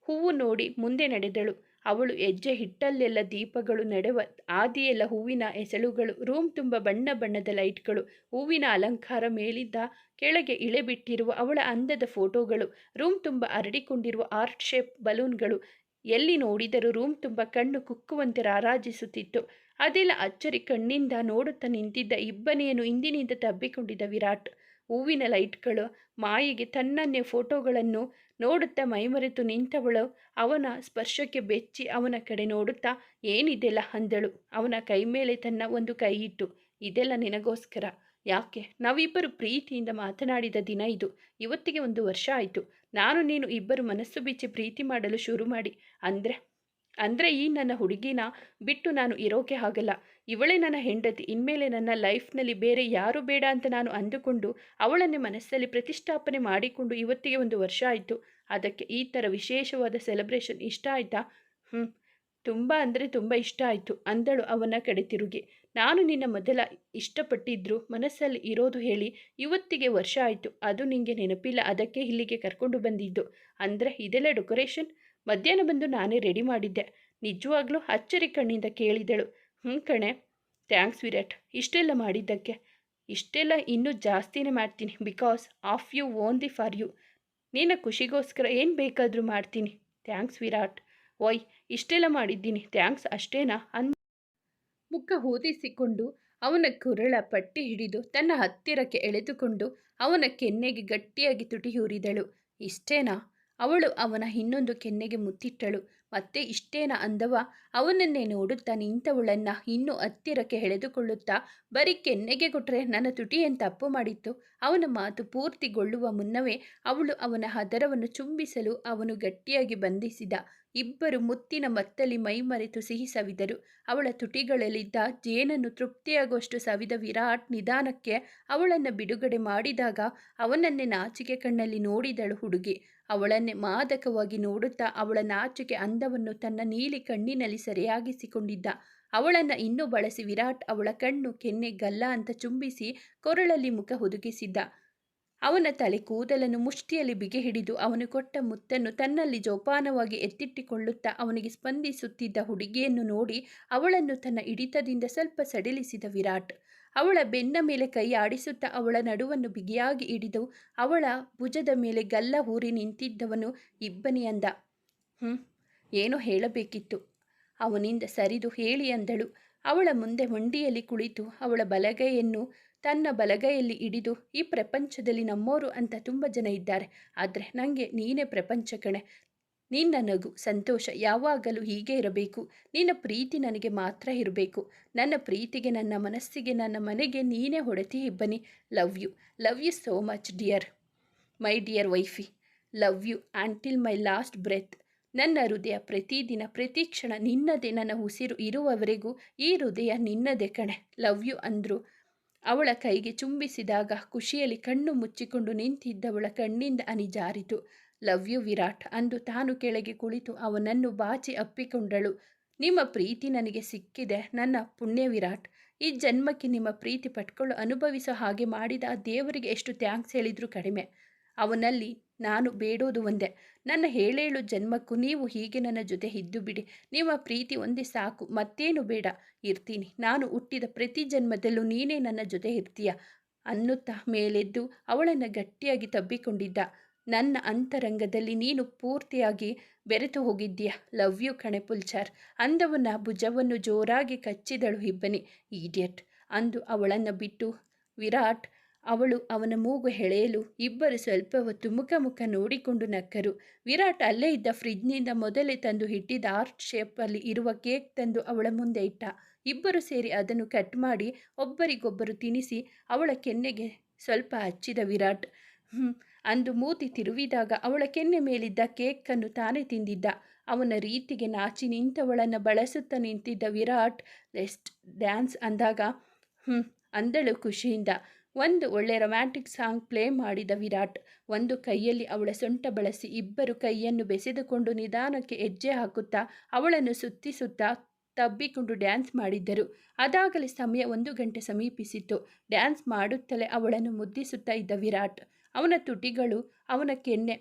ಹೂವು ನೋಡಿ ಮುಂದೆ ನಡೆದಳು. ಅವಳು ಹೆಜ್ಜೆ ಹಿಟ್ಟಲ್ಲೆಲ್ಲ ದೀಪಗಳು ನಡೆವ, ಆದಿಯೆಲ್ಲ ಹೂವಿನ ಎಸಳುಗಳು, ರೂಮ್ ತುಂಬ ಬಣ್ಣ ಬಣ್ಣದ ಲೈಟ್ಗಳು, ಹೂವಿನ ಅಲಂಕಾರ ಮೇಲಿದ್ದ ಕೆಳಗೆ ಇಳೆಬಿಟ್ಟಿರುವ ಅವಳ ಅಂದದ ಫೋಟೋಗಳು, ರೂಮ್ ತುಂಬ ಅರಡಿಕೊಂಡಿರುವ ಆರ್ಟ್ ಶೇಪ್ ಬಲೂನ್ಗಳು ಎಲ್ಲಿ ನೋಡಿದರೂ ರೂಮ್ ತುಂಬ ಕಣ್ಣು ಕುಕ್ಕುವಂತೆ ರಾರಾಜಿಸುತ್ತಿತ್ತು. ಅದೆಲ್ಲ ಅಚ್ಚರಿ ಕಣ್ಣಿಂದ ನೋಡುತ್ತಾ ನಿಂತಿದ್ದ ಇಬ್ಬನೆಯನ್ನು ಇಂದಿನಿಂದ ತಬ್ಬಿಕೊಂಡಿದ್ದ ವಿರಾಟ್. ಹೂವಿನ ಲೈಟ್ಗಳು, ಮಾಯಿಗೆ ತನ್ನನ್ನೇ ಫೋಟೋಗಳನ್ನು ನೋಡುತ್ತಾ ಮೈಮರೆತು ನಿಂತವಳು. ಅವನ ಸ್ಪರ್ಶಕ್ಕೆ ಬೆಚ್ಚಿ ಅವನ ಕಡೆ ನೋಡುತ್ತಾ, ಏನಿದೆಲ್ಲ ಅಂದಳು. ಅವನ ಕೈ ಮೇಲೆ ತನ್ನ ಒಂದು ಕೈ ಇಟ್ಟು ಇದೆಲ್ಲ ನಿನಗೋಸ್ಕರ. ಯಾಕೆ? ನಾವಿಬ್ಬರು ಪ್ರೀತಿಯಿಂದ ಮಾತನಾಡಿದ ದಿನ ಇದು. ಇವತ್ತಿಗೆ ಒಂದು ವರ್ಷ ಆಯಿತು. ನಾನು ನೀನು ಇಬ್ಬರು ಮನಸ್ಸು ಬಿಚ್ಚಿ ಪ್ರೀತಿ ಮಾಡಲು ಶುರು ಮಾಡಿ. ಅಂದರೆ ಅಂದರೆ ಈ ನನ್ನ ಹುಡುಗಿನ ಬಿಟ್ಟು ನಾನು ಇರೋಕೆ ಆಗಲ್ಲ. ಇವಳೇ ನನ್ನ ಹೆಂಡತಿ. ಇನ್ಮೇಲೆ ನನ್ನ ಲೈಫ್ನಲ್ಲಿ ಬೇರೆ ಯಾರು ಬೇಡ ಅಂತ ನಾನು ಅಂದುಕೊಂಡು ಅವಳನ್ನೇ ಮನಸ್ಸಲ್ಲಿ ಪ್ರತಿಷ್ಠಾಪನೆ ಮಾಡಿಕೊಂಡು ಇವತ್ತಿಗೆ ಒಂದು ವರ್ಷ ಆಯಿತು. ಅದಕ್ಕೆ ಈ ಥರ ವಿಶೇಷವಾದ ಸೆಲೆಬ್ರೇಷನ್ ಇಷ್ಟ ಆಯಿತಾ? ಹ್ಞೂ ತುಂಬ ಅಂದರೆ ತುಂಬ ಇಷ್ಟ ಆಯಿತು. ಅಂದಳು ಅವನ ಕಡೆ ತಿರುಗಿ. ನಾನು ನಿನ್ನ ಮೊದಲ ಇಷ್ಟಪಟ್ಟಿದ್ರು, ಮನಸ್ಸಲ್ಲಿ ಇರೋದು ಹೇಳಿ, ಇವತ್ತಿಗೆ ವರ್ಷ ಆಯಿತು, ಅದು ನಿಮಗೆ ನೆನಪಿಲ್ಲ, ಅದಕ್ಕೆ ಇಲ್ಲಿಗೆ ಕರ್ಕೊಂಡು ಬಂದಿದ್ದು. ಅಂದರೆ ಇದೆಲ್ಲ ಡೆಕೋರೇಷನ್? ಮಧ್ಯಾಹ್ನ ಬಂದು ನಾನೇ ರೆಡಿ ಮಾಡಿದ್ದೆ. ನಿಜವಾಗ್ಲೂ ಅಚ್ಚರಿ ಕಣ್ಣಿಂದ ಕೇಳಿದಳು. ಹ್ಞೂ ಕಣೆ, ಥ್ಯಾಂಕ್ಸ್ ವಿರಾಟ್, ಇಷ್ಟೆಲ್ಲ ಮಾಡಿದ್ದಕ್ಕೆ? ಇಷ್ಟೆಲ್ಲ ಇನ್ನೂ ಜಾಸ್ತಿನೇ ಮಾಡ್ತೀನಿ, because of you, only for you. ನಿನ್ನ ಖುಷಿಗೋಸ್ಕರ ಏನು ಬೇಕಾದರೂ ಮಾಡ್ತೀನಿ. ಥ್ಯಾಂಕ್ಸ್ ವಿರಾಟ್. ಓಯ್, ಇಷ್ಟೆಲ್ಲ ಮಾಡಿದ್ದೀನಿ, ಥ್ಯಾಂಕ್ಸ್ ಅಷ್ಟೇನಾ? ಅನ್ ಮುಖ ಊದಿಸಿಕೊಂಡು ಅವನ ಕುರಳ ಪಟ್ಟಿ ಹಿಡಿದು ತನ್ನ ಹತ್ತಿರಕ್ಕೆ ಎಳೆದುಕೊಂಡು ಅವನ ಕೆನ್ನೆಗೆ ಗಟ್ಟಿಯಾಗಿ ತುಟಿಯೂರಿದಳು. ಇಷ್ಟೇನಾ? ಅವಳು ಅವನ ಇನ್ನೊಂದು ಕೆನ್ನೆಗೆ ಮುತ್ತಿಟ್ಟಳು. ಮತ್ತೆ ಇಷ್ಟೇನ ಅಂದವ? ಅವನನ್ನೇ ನೋಡುತ್ತಾ ನಿಂತವಳನ್ನ ಇನ್ನೂ ಹತ್ತಿರಕ್ಕೆ ಎಳೆದುಕೊಳ್ಳುತ್ತಾ ಬರೀ ಕೆನ್ನೆಗೆ ಕೊಟ್ಟರೆ ನನ್ನ ತುಟಿ ಅಪ್ಪು ತಪ್ಪು ಮಾಡಿತ್ತು? ಅವನ ಮಾತು ಪೂರ್ತಿಗೊಳ್ಳುವ ಮುನ್ನವೇ ಅವಳು ಅವನ ಹದರವನ್ನು ಚುಂಬಿಸಲು ಅವನು ಗಟ್ಟಿಯಾಗಿ ಬಂಧಿಸಿದ. ಇಬ್ಬರು ಮುತ್ತಿನ ಮತ್ತಲಿ ಮೈಮರೆತು ಸಿಹಿ ಸವಿದರು. ಅವಳ ತುಟಿಗಳಲ್ಲಿದ್ದ ಜೇನನ್ನು ತೃಪ್ತಿಯಾಗುವಷ್ಟು ಸವಿದ ವಿರಾಟ್ ನಿಧಾನಕ್ಕೆ ಅವಳನ್ನು ಬಿಡುಗಡೆ ಮಾಡಿದಾಗ ಅವನನ್ನೇ ನಾಚಿಕೆ ಕಣ್ಣಲ್ಲಿ ನೋಡಿದಳು ಹುಡುಗಿ. ಅವಳನ್ನೇ ಮಾದಕವಾಗಿ ನೋಡುತ್ತಾ ಅವಳ ನಾಚಿಕೆ ಅಂದವನ್ನು ತನ್ನ ನೀಲಿ ಕಣ್ಣಿನಲ್ಲಿ ಸರಿಯಾಗಿಸಿಕೊಂಡಿದ್ದ. ಅವಳನ್ನು ಇನ್ನೂ ಬಳಸಿ ವಿರಾಟ್ ಅವಳ ಕಣ್ಣು, ಕೆನ್ನೆ, ಗಲ್ಲ ಅಂತ ಚುಂಬಿಸಿ ಕೊರಳಲ್ಲಿ ಮುಖ ಹುದುಗಿಸಿದ್ದ. ಅವನ ತಲೆ ಕೂದಲನ್ನು ಮುಷ್ಟಿಯಲ್ಲಿ ಬಿಗೆ ಹಿಡಿದು ಅವನು ಕೊಟ್ಟ ಮುತ್ತನ್ನು ತನ್ನಲ್ಲಿ ಜೋಪಾನವಾಗಿ ಎತ್ತಿಟ್ಟುಕೊಳ್ಳುತ್ತಾ ಅವನಿಗೆ ಸ್ಪಂದಿಸುತ್ತಿದ್ದ ಹುಡುಗಿಯನ್ನು ನೋಡಿ ಅವಳನ್ನು ತನ್ನ ಹಿಡಿತದಿಂದ ಸ್ವಲ್ಪ ಸಡಿಲಿಸಿದ ವಿರಾಟ್. ಅವಳ ಬೆನ್ನ ಮೇಲೆ ಕೈ ಆಡಿಸುತ್ತಾ ಅವಳ ನಡುವನ್ನು ಬಿಗಿಯಾಗಿ ಹಿಡಿದು ಅವಳ ಭುಜದ ಮೇಲೆ ಗಲ್ಲ ಊರಿ ನಿಂತಿದ್ದವನು ಇಬ್ಬನಿ ಅಂದ. ಹ್ಞೂ ಏನೋ ಹೇಳಬೇಕಿತ್ತು. ಅವನಿಂದ ಸರಿದು ಹೇಳಿ ಅಂದಳು. ಅವಳ ಮುಂದೆ ಹೊಂಡಿಯಲ್ಲಿ ಕುಳಿತು ಅವಳ ಬಲಗೈಯನ್ನು ತನ್ನ ಬಲಗೈಯಲ್ಲಿ ಹಿಡಿದು, ಈ ಪ್ರಪಂಚದಲ್ಲಿ ನಮ್ಮೋರು ಅಂತ ತುಂಬ ಜನ ಇದ್ದಾರೆ. ಆದರೆ ನನಗೆ ನೀನೇ ಪ್ರಪಂಚ ಕಣೆ. ನಿನ್ನ ನಗು, ಸಂತೋಷ ಯಾವಾಗಲೂ ಹೀಗೆ ಇರಬೇಕು. ನಿನ್ನ ಪ್ರೀತಿ ನನಗೆ ಮಾತ್ರ ಇರಬೇಕು. ನನ್ನ ಪ್ರೀತಿಗೆ, ನನ್ನ ಮನಸ್ಸಿಗೆ, ನನ್ನ ಮನೆಗೆ ನೀನೇ ಹೊಡೆತಿ ಇಬ್ಬನಿ. Love you love you so much dear my dear wifey love you until my last breath ನನ್ನ ಹೃದಯ ಪ್ರತಿದಿನ, ಪ್ರತಿ ಕ್ಷಣ ನಿನ್ನದೇ, ನನ್ನ ಉಸಿರು ಇರುವವರೆಗೂ ಈ ಹೃದಯ ನಿನ್ನದೇ ಕಣೆ. ಲವ್ ಯು ಅಂದರು. ಅವಳ ಕೈಗೆ ಚುಂಬಿಸಿದಾಗ, ಖುಷಿಯಲ್ಲಿ ಕಣ್ಣು ಮುಚ್ಚಿಕೊಂಡು ನಿಂತಿದ್ದವಳ ಕಣ್ಣಿಂದ ಅನಿ ಜಾರಿತು. ಲವ್ ಯು ವಿರಾಟ್ ಅಂದು ತಾನು ಕೆಳಗೆ ಕುಳಿತು ಅವನನ್ನು ಬಾಚಿ ಅಪ್ಪಿಕೊಂಡಳು. ನಿಮ್ಮ ಪ್ರೀತಿ ನನಗೆ ಸಿಕ್ಕಿದೆ, ನನ್ನ ಪುಣ್ಯ ವಿರಾಟ್. ಈ ಜನ್ಮಕ್ಕೆ ನಿಮ್ಮ ಪ್ರೀತಿ ಪಟ್ಕೊಳ್ಳು ಅನುಭವಿಸೋ ಹಾಗೆ ಮಾಡಿದ ಆ ದೇವರಿಗೆ ಎಷ್ಟು ಥ್ಯಾಂಕ್ಸ್ ಹೇಳಿದ್ರು ಕಡಿಮೆ. ಅವನಲ್ಲಿ ನಾನು ಬೇಡೋದು ಒಂದೇ. ನನ್ನ ಹೇಳೇಳು ಜನ್ಮಕ್ಕೂ ನೀವು ಹೀಗೆ ನನ್ನ ಜೊತೆ ಇದ್ದು ಬಿಡಿ. ನಿಮ್ಮ ಪ್ರೀತಿ ಒಂದೇ ಸಾಕು, ಮತ್ತೇನು ಬೇಡ. ಇರ್ತೀನಿ. ನಾನು ಹುಟ್ಟಿದ ಪ್ರತಿ ಜನ್ಮದಲ್ಲೂ ನೀನೇ ನನ್ನ ಜೊತೆ ಇರ್ತೀಯ ಅನ್ನುತ್ತಾ ಮೇಲೆದ್ದು ಅವಳನ್ನು ಗಟ್ಟಿಯಾಗಿ ತಬ್ಬಿಕೊಂಡಿದ್ದ. ನನ್ನ ಅಂತರಂಗದಲ್ಲಿ ನೀನು ಪೂರ್ತಿಯಾಗಿ ಬೆರೆತು ಹೋಗಿದ್ದೀಯ. ಲವ್ ಯು ಕಣೆ ಪುಲ್ಚಾರ್. ಅಂದವನ ಭುಜವನ್ನು ಜೋರಾಗಿ ಕಚ್ಚಿದಳು ಇಬ್ಬನಿ. ಈಡಿಯಟ್. ಅಂದು ಅವಳನ್ನು ಬಿಟ್ಟು ವಿರಾಟ್, ಅವಳು ಅವನ ಮೂಗು ಹೆಳೆಯಲು ಇಬ್ಬರು ಸ್ವಲ್ಪ ಹೊತ್ತು ಮುಖ ಮುಖ ನೋಡಿಕೊಂಡು ನಕ್ಕರು. ವಿರಾಟ್ ಅಲ್ಲೇ ಇದ್ದ ಫ್ರಿಜ್ನಿಂದ ಮೊದಲೇ ತಂದು ಇಟ್ಟಿದ್ದ ಆರ್ಟ್ ಶೇಪಲ್ಲಿ ಇರುವ ಕೇಕ್ ತಂದು ಅವಳ ಮುಂದೆ ಇಟ್ಟ. ಇಬ್ಬರು ಸೇರಿ ಅದನ್ನು ಕಟ್ ಮಾಡಿ ಒಬ್ಬರಿಗೊಬ್ಬರು ತಿನ್ನಿಸಿ ಅವಳ ಕೆನ್ನೆಗೆ ಸ್ವಲ್ಪ ಹಚ್ಚಿದ ವಿರಾಟ್ ಅಂದು ಮೂತಿ ತಿರುವಿದಾಗ ಅವಳ ಕೆನ್ನೆ ಮೇಲಿದ್ದ ಕೇಕನ್ನು ತಾನೇ ತಿಂದಿದ್ದ. ಅವನ ರೀತಿಗೆ ನಾಚಿ ನಿಂತವಳನ್ನು ಬಳಸುತ್ತಾ ನಿಂತಿದ್ದ ವಿರಾಟ್ ಲೆಸ್ಟ್ ಡ್ಯಾನ್ಸ್ ಅಂದಾಗ ಹ್ಞೂ ಅಂದಳು ಖುಷಿಯಿಂದ. ಒಂದು ಒಳ್ಳೆ ರೊಮ್ಯಾಂಟಿಕ್ ಸಾಂಗ್ ಪ್ಲೇ ಮಾಡಿದ ವಿರಾಟ್. ಒಂದು ಕೈಯಲ್ಲಿ ಅವಳ ಸೊಂಟ ಬಳಸಿ ಇಬ್ಬರು ಕೈಯನ್ನು ಬೆಸೆದುಕೊಂಡು ನಿಧಾನಕ್ಕೆ ಹೆಜ್ಜೆ ಹಾಕುತ್ತಾ ಅವಳನ್ನು ಸುತ್ತಿಸುತ್ತಾ ತಬ್ಬಿಕೊಂಡು ಡ್ಯಾನ್ಸ್ ಮಾಡಿದ್ದರು. ಅದಾಗಲೇ ಸಮಯ ಒಂದು ಗಂಟೆ ಸಮೀಪಿಸಿತ್ತು. ಡ್ಯಾನ್ಸ್ ಮಾಡುತ್ತಲೇ ಅವಳನ್ನು ಮುದ್ದಿಸುತ್ತಾ ಇದ್ದ ವಿರಾಟ್. ಅವನ ತುಟಿಗಳು ಅವನ ಕೆನ್ನೆ.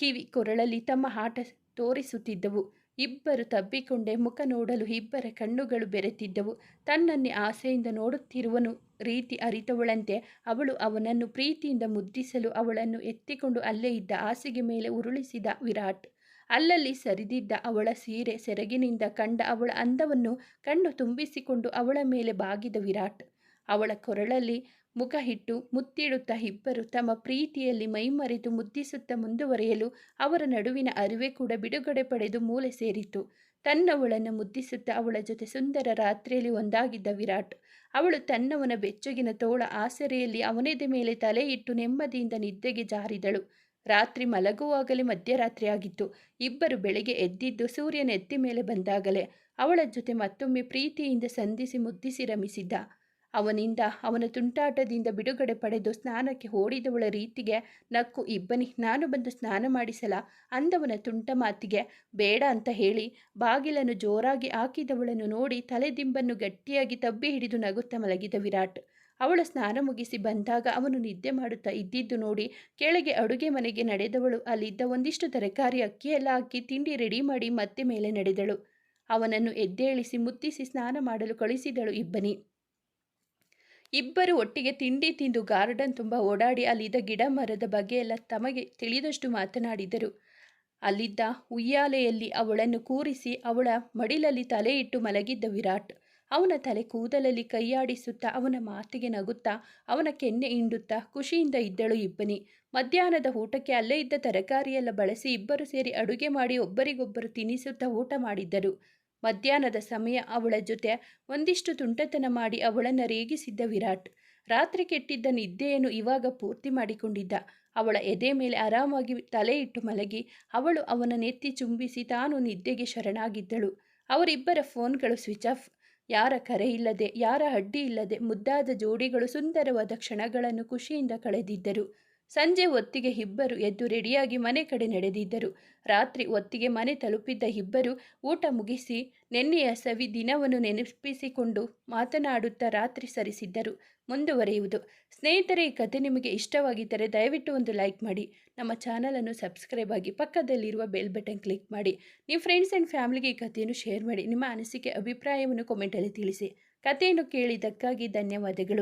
ಕಿವಿ ಕೊರಳಲ್ಲಿ ತಮ್ಮ ಆಟ ತೋರಿಸುತ್ತಿದ್ದವು. ಇಬ್ಬರು ತಬ್ಬಿಕೊಂಡೆ ಮುಖ ನೋಡಲು ಇಬ್ಬರ ಕಣ್ಣುಗಳು ಬೆರೆತಿದ್ದವು. ತನ್ನನ್ನೇ ಆಸೆಯಿಂದ ನೋಡುತ್ತಿರುವನು ರೀತಿ ಅರಿತವಳಂತೆ ಅವಳು ಅವನನ್ನು ಪ್ರೀತಿಯಿಂದ ಮುದ್ದಿಸಲು ಅವಳನ್ನು ಎತ್ತಿಕೊಂಡು ಅಲ್ಲೇ ಇದ್ದ ಹಾಸಿಗೆ ಮೇಲೆ ಉರುಳಿಸಿದ ವಿರಾಟ್. ಅಲ್ಲಲ್ಲಿ ಸರಿದಿದ್ದ ಅವಳ ಸೀರೆ ಸೆರಗಿನಿಂದ ಕಂಡ ಅವಳ ಅಂದವನ್ನು ಕಣ್ಣು ತುಂಬಿಸಿಕೊಂಡು ಅವಳ ಮೇಲೆ ಬಾಗಿದ ವಿರಾಟ್. ಅವಳ ಕೊರಳಲ್ಲಿ ಮುಖ ಹಿಟ್ಟು ಮುತ್ತಿಡುತ್ತಾ ಇಬ್ಬರು ತಮ್ಮ ಪ್ರೀತಿಯಲ್ಲಿ ಮೈಮರೆತು ಮುದ್ದಿಸುತ್ತಾ ಮುಂದುವರೆಯಲು ಅವರ ನಡುವಿನ ಅರಿವೆ ಕೂಡ ಬಿಡುಗಡೆ ಪಡೆದು ಮೂಲೆ ಸೇರಿತು ತನ್ನವಳನ್ನು ಮುದ್ದಿಸುತ್ತಾ ಅವಳ ಜೊತೆ ಸುಂದರ ರಾತ್ರಿಯಲ್ಲಿ ಒಂದಾಗಿದ್ದ ವಿರಾಟ್. ಅವಳು ತನ್ನವನ ಬೆಚ್ಚಗಿನ ತೋಳ ಆಸರೆಯಲ್ಲಿ ಅವನೆದೆ ಮೇಲೆ ತಲೆ ಇಟ್ಟು ನೆಮ್ಮದಿಯಿಂದ ನಿದ್ದೆಗೆ ಜಾರಿದಳು. ರಾತ್ರಿ ಮಲಗುವಾಗಲೇ ಮಧ್ಯರಾತ್ರಿಯಾಗಿತ್ತು. ಇಬ್ಬರು ಬೆಳಗ್ಗೆ ಎದ್ದಿದ್ದು ಸೂರ್ಯನ ಎತ್ತಿ ಮೇಲೆ ಬಂದಾಗಲೇ ಅವಳ ಜೊತೆ ಮತ್ತೊಮ್ಮೆ ಪ್ರೀತಿಯಿಂದ ಸಂಧಿಸಿ ಮುದ್ದಿಸಿ ರಮಿಸಿದ್ದ. ಅವನಿಂದ, ಅವನ ತುಂಟಾಟದಿಂದ ಬಿಡುಗಡೆ ಪಡೆದು ಸ್ನಾನಕ್ಕೆ ಓಡಿದವಳ ರೀತಿಗೆ ನಕ್ಕು ಇಬ್ಬನಿ, ನಾನು ಬಂದು ಸ್ನಾನ ಮಾಡಿಸಲ? ಅಂದವನ ತುಂಟ ಮಾತಿಗೆ, ಬೇಡ ಅಂತ ಹೇಳಿ, ಬಾಗಿಲನ್ನು ಜೋರಾಗಿ ಹಾಕಿದವಳನ್ನು ನೋಡಿ ತಲೆದಿಂಬನ್ನು ಗಟ್ಟಿಯಾಗಿ ತಬ್ಬಿ ಹಿಡಿದು ನಗುತ್ತ ಮಲಗಿದ ವಿರಾಟ್. ಅವಳು ಸ್ನಾನ ಮುಗಿಸಿ ಬಂದಾಗ ಅವನು ನಿದ್ದೆ ಮಾಡುತ್ತಾ ಇದ್ದಿದ್ದು ನೋಡಿ ಕೆಳಗೆ ಅಡುಗೆ ಮನೆಗೆ ನಡೆದವಳು. ಅಲ್ಲಿದ್ದ ಒಂದಿಷ್ಟು ತರಕಾರಿ ಅಕ್ಕಿಯೆಲ್ಲ ಹಾಕಿ ತಿಂಡಿ ರೆಡಿ ಮಾಡಿ ಮತ್ತೆ ಮೇಲೆ ನಡೆದಳು. ಅವನನ್ನು ಎದ್ದೇಳಿಸಿ ಮುತ್ತಿಸಿ ಸ್ನಾನ ಮಾಡಲು ಕಳಿಸಿದಳು ಇಬ್ಬನಿ. ಇಬ್ಬರು ಒಟ್ಟಿಗೆ ತಿಂಡಿ ತಿಂದು ಗಾರ್ಡನ್ ತುಂಬ ಓಡಾಡಿ ಅಲ್ಲಿದ್ದ ಗಿಡ ಮರದ ಬಗ್ಗೆ ಎಲ್ಲ ತಮಗೆ ತಿಳಿದಷ್ಟು ಮಾತನಾಡಿದರು. ಅಲ್ಲಿದ್ದ ಉಯ್ಯಾಲೆಯಲ್ಲಿ ಅವಳನ್ನು ಕೂರಿಸಿ ಅವಳ ಮಡಿಲಲ್ಲಿ ತಲೆ ಇಟ್ಟು ಮಲಗಿದ್ದ ವಿರಾಟ್. ಅವನ ತಲೆ ಕೂದಲಲ್ಲಿ ಕೈಯಾಡಿಸುತ್ತಾ ಅವನ ಮಾತಿಗೆ ನಗುತ್ತಾ ಅವನ ಕೆನ್ನೆ ಹಿಂಡುತ್ತಾ ಖುಷಿಯಿಂದ ಇದ್ದಳು ಇಬ್ಬನಿ. ಮಧ್ಯಾಹ್ನದ ಊಟಕ್ಕೆ ಅಲ್ಲೇ ಇದ್ದ ತರಕಾರಿಯೆಲ್ಲ ಬಳಸಿ ಇಬ್ಬರು ಸೇರಿ ಅಡುಗೆ ಮಾಡಿ ಒಬ್ಬರಿಗೊಬ್ಬರು ತಿನ್ನಿಸುತ್ತಾ ಊಟ ಮಾಡಿದ್ದರು. ಮಧ್ಯಾಹ್ನದ ಸಮಯ ಅವಳ ಜೊತೆ ಒಂದಿಷ್ಟು ತುಂಟತನ ಮಾಡಿ ಅವಳನ್ನು ರೇಗಿಸಿದ್ದ ವಿರಾಟ್. ರಾತ್ರಿ ಕೆಟ್ಟಿದ್ದ ನಿದ್ದೆಯನ್ನು ಇವಾಗ ಪೂರ್ತಿ ಮಾಡಿಕೊಂಡಿದ್ದ. ಅವಳ ಎದೆ ಮೇಲೆ ಆರಾಮಾಗಿ ತಲೆ ಇಟ್ಟು ಮಲಗಿ ಅವಳು ಅವನ ನೆತ್ತಿ ಚುಂಬಿಸಿ ತಾನು ನಿದ್ದೆಗೆ ಶರಣಾಗಿದ್ದಳು. ಅವರಿಬ್ಬರ ಫೋನ್ಗಳು ಸ್ವಿಚ್ ಆಫ್. ಯಾರ ಕರೆ ಇಲ್ಲದೆ, ಯಾರ ಅಡ್ಡಿ ಇಲ್ಲದೆ ಮುದ್ದಾದ ಜೋಡಿಗಳು ಸುಂದರವಾದ ಕ್ಷಣಗಳನ್ನು ಖುಷಿಯಿಂದ ಕಳೆದಿದ್ದರು. ಸಂಜೆ ಹೊತ್ತಿಗೆ ಇಬ್ಬರು ಎದ್ದು ರೆಡಿಯಾಗಿ ಮನೆ ಕಡೆ ನಡೆದಿದ್ದರು. ರಾತ್ರಿ ಹೊತ್ತಿಗೆ ಮನೆ ತಲುಪಿದ್ದ ಇಬ್ಬರು ಊಟ ಮುಗಿಸಿ ನೆನ್ನೆಯ ಸವಿ ದಿನವನ್ನು ನೆನಪಿಸಿಕೊಂಡು ಮಾತನಾಡುತ್ತಾ ರಾತ್ರಿ ಸರಿಸಿದ್ದರು. ಮುಂದುವರಿಯುವುದು. ಸ್ನೇಹಿತರೆ, ಈ ಕಥೆ ನಿಮಗೆ ಇಷ್ಟವಾಗಿದ್ದರೆ ದಯವಿಟ್ಟು ಒಂದು ಲೈಕ್ ಮಾಡಿ. ನಮ್ಮ ಚಾನಲನ್ನು ಸಬ್ಸ್ಕ್ರೈಬ್ ಆಗಿ ಪಕ್ಕದಲ್ಲಿರುವ ಬೆಲ್ ಬಟನ್ ಕ್ಲಿಕ್ ಮಾಡಿ. ನಿಮ್ಮ ಫ್ರೆಂಡ್ಸ್ ಆ್ಯಂಡ್ ಫ್ಯಾಮಿಲಿಗೆ ಈ ಕಥೆಯನ್ನು ಶೇರ್ ಮಾಡಿ. ನಿಮ್ಮ ಅನಿಸಿಕೆ, ಅಭಿಪ್ರಾಯವನ್ನು ಕಮೆಂಟಲ್ಲಿ ತಿಳಿಸಿ. ಕಥೆಯನ್ನು ಕೇಳಿದ್ದಕ್ಕಾಗಿ ಧನ್ಯವಾದಗಳು.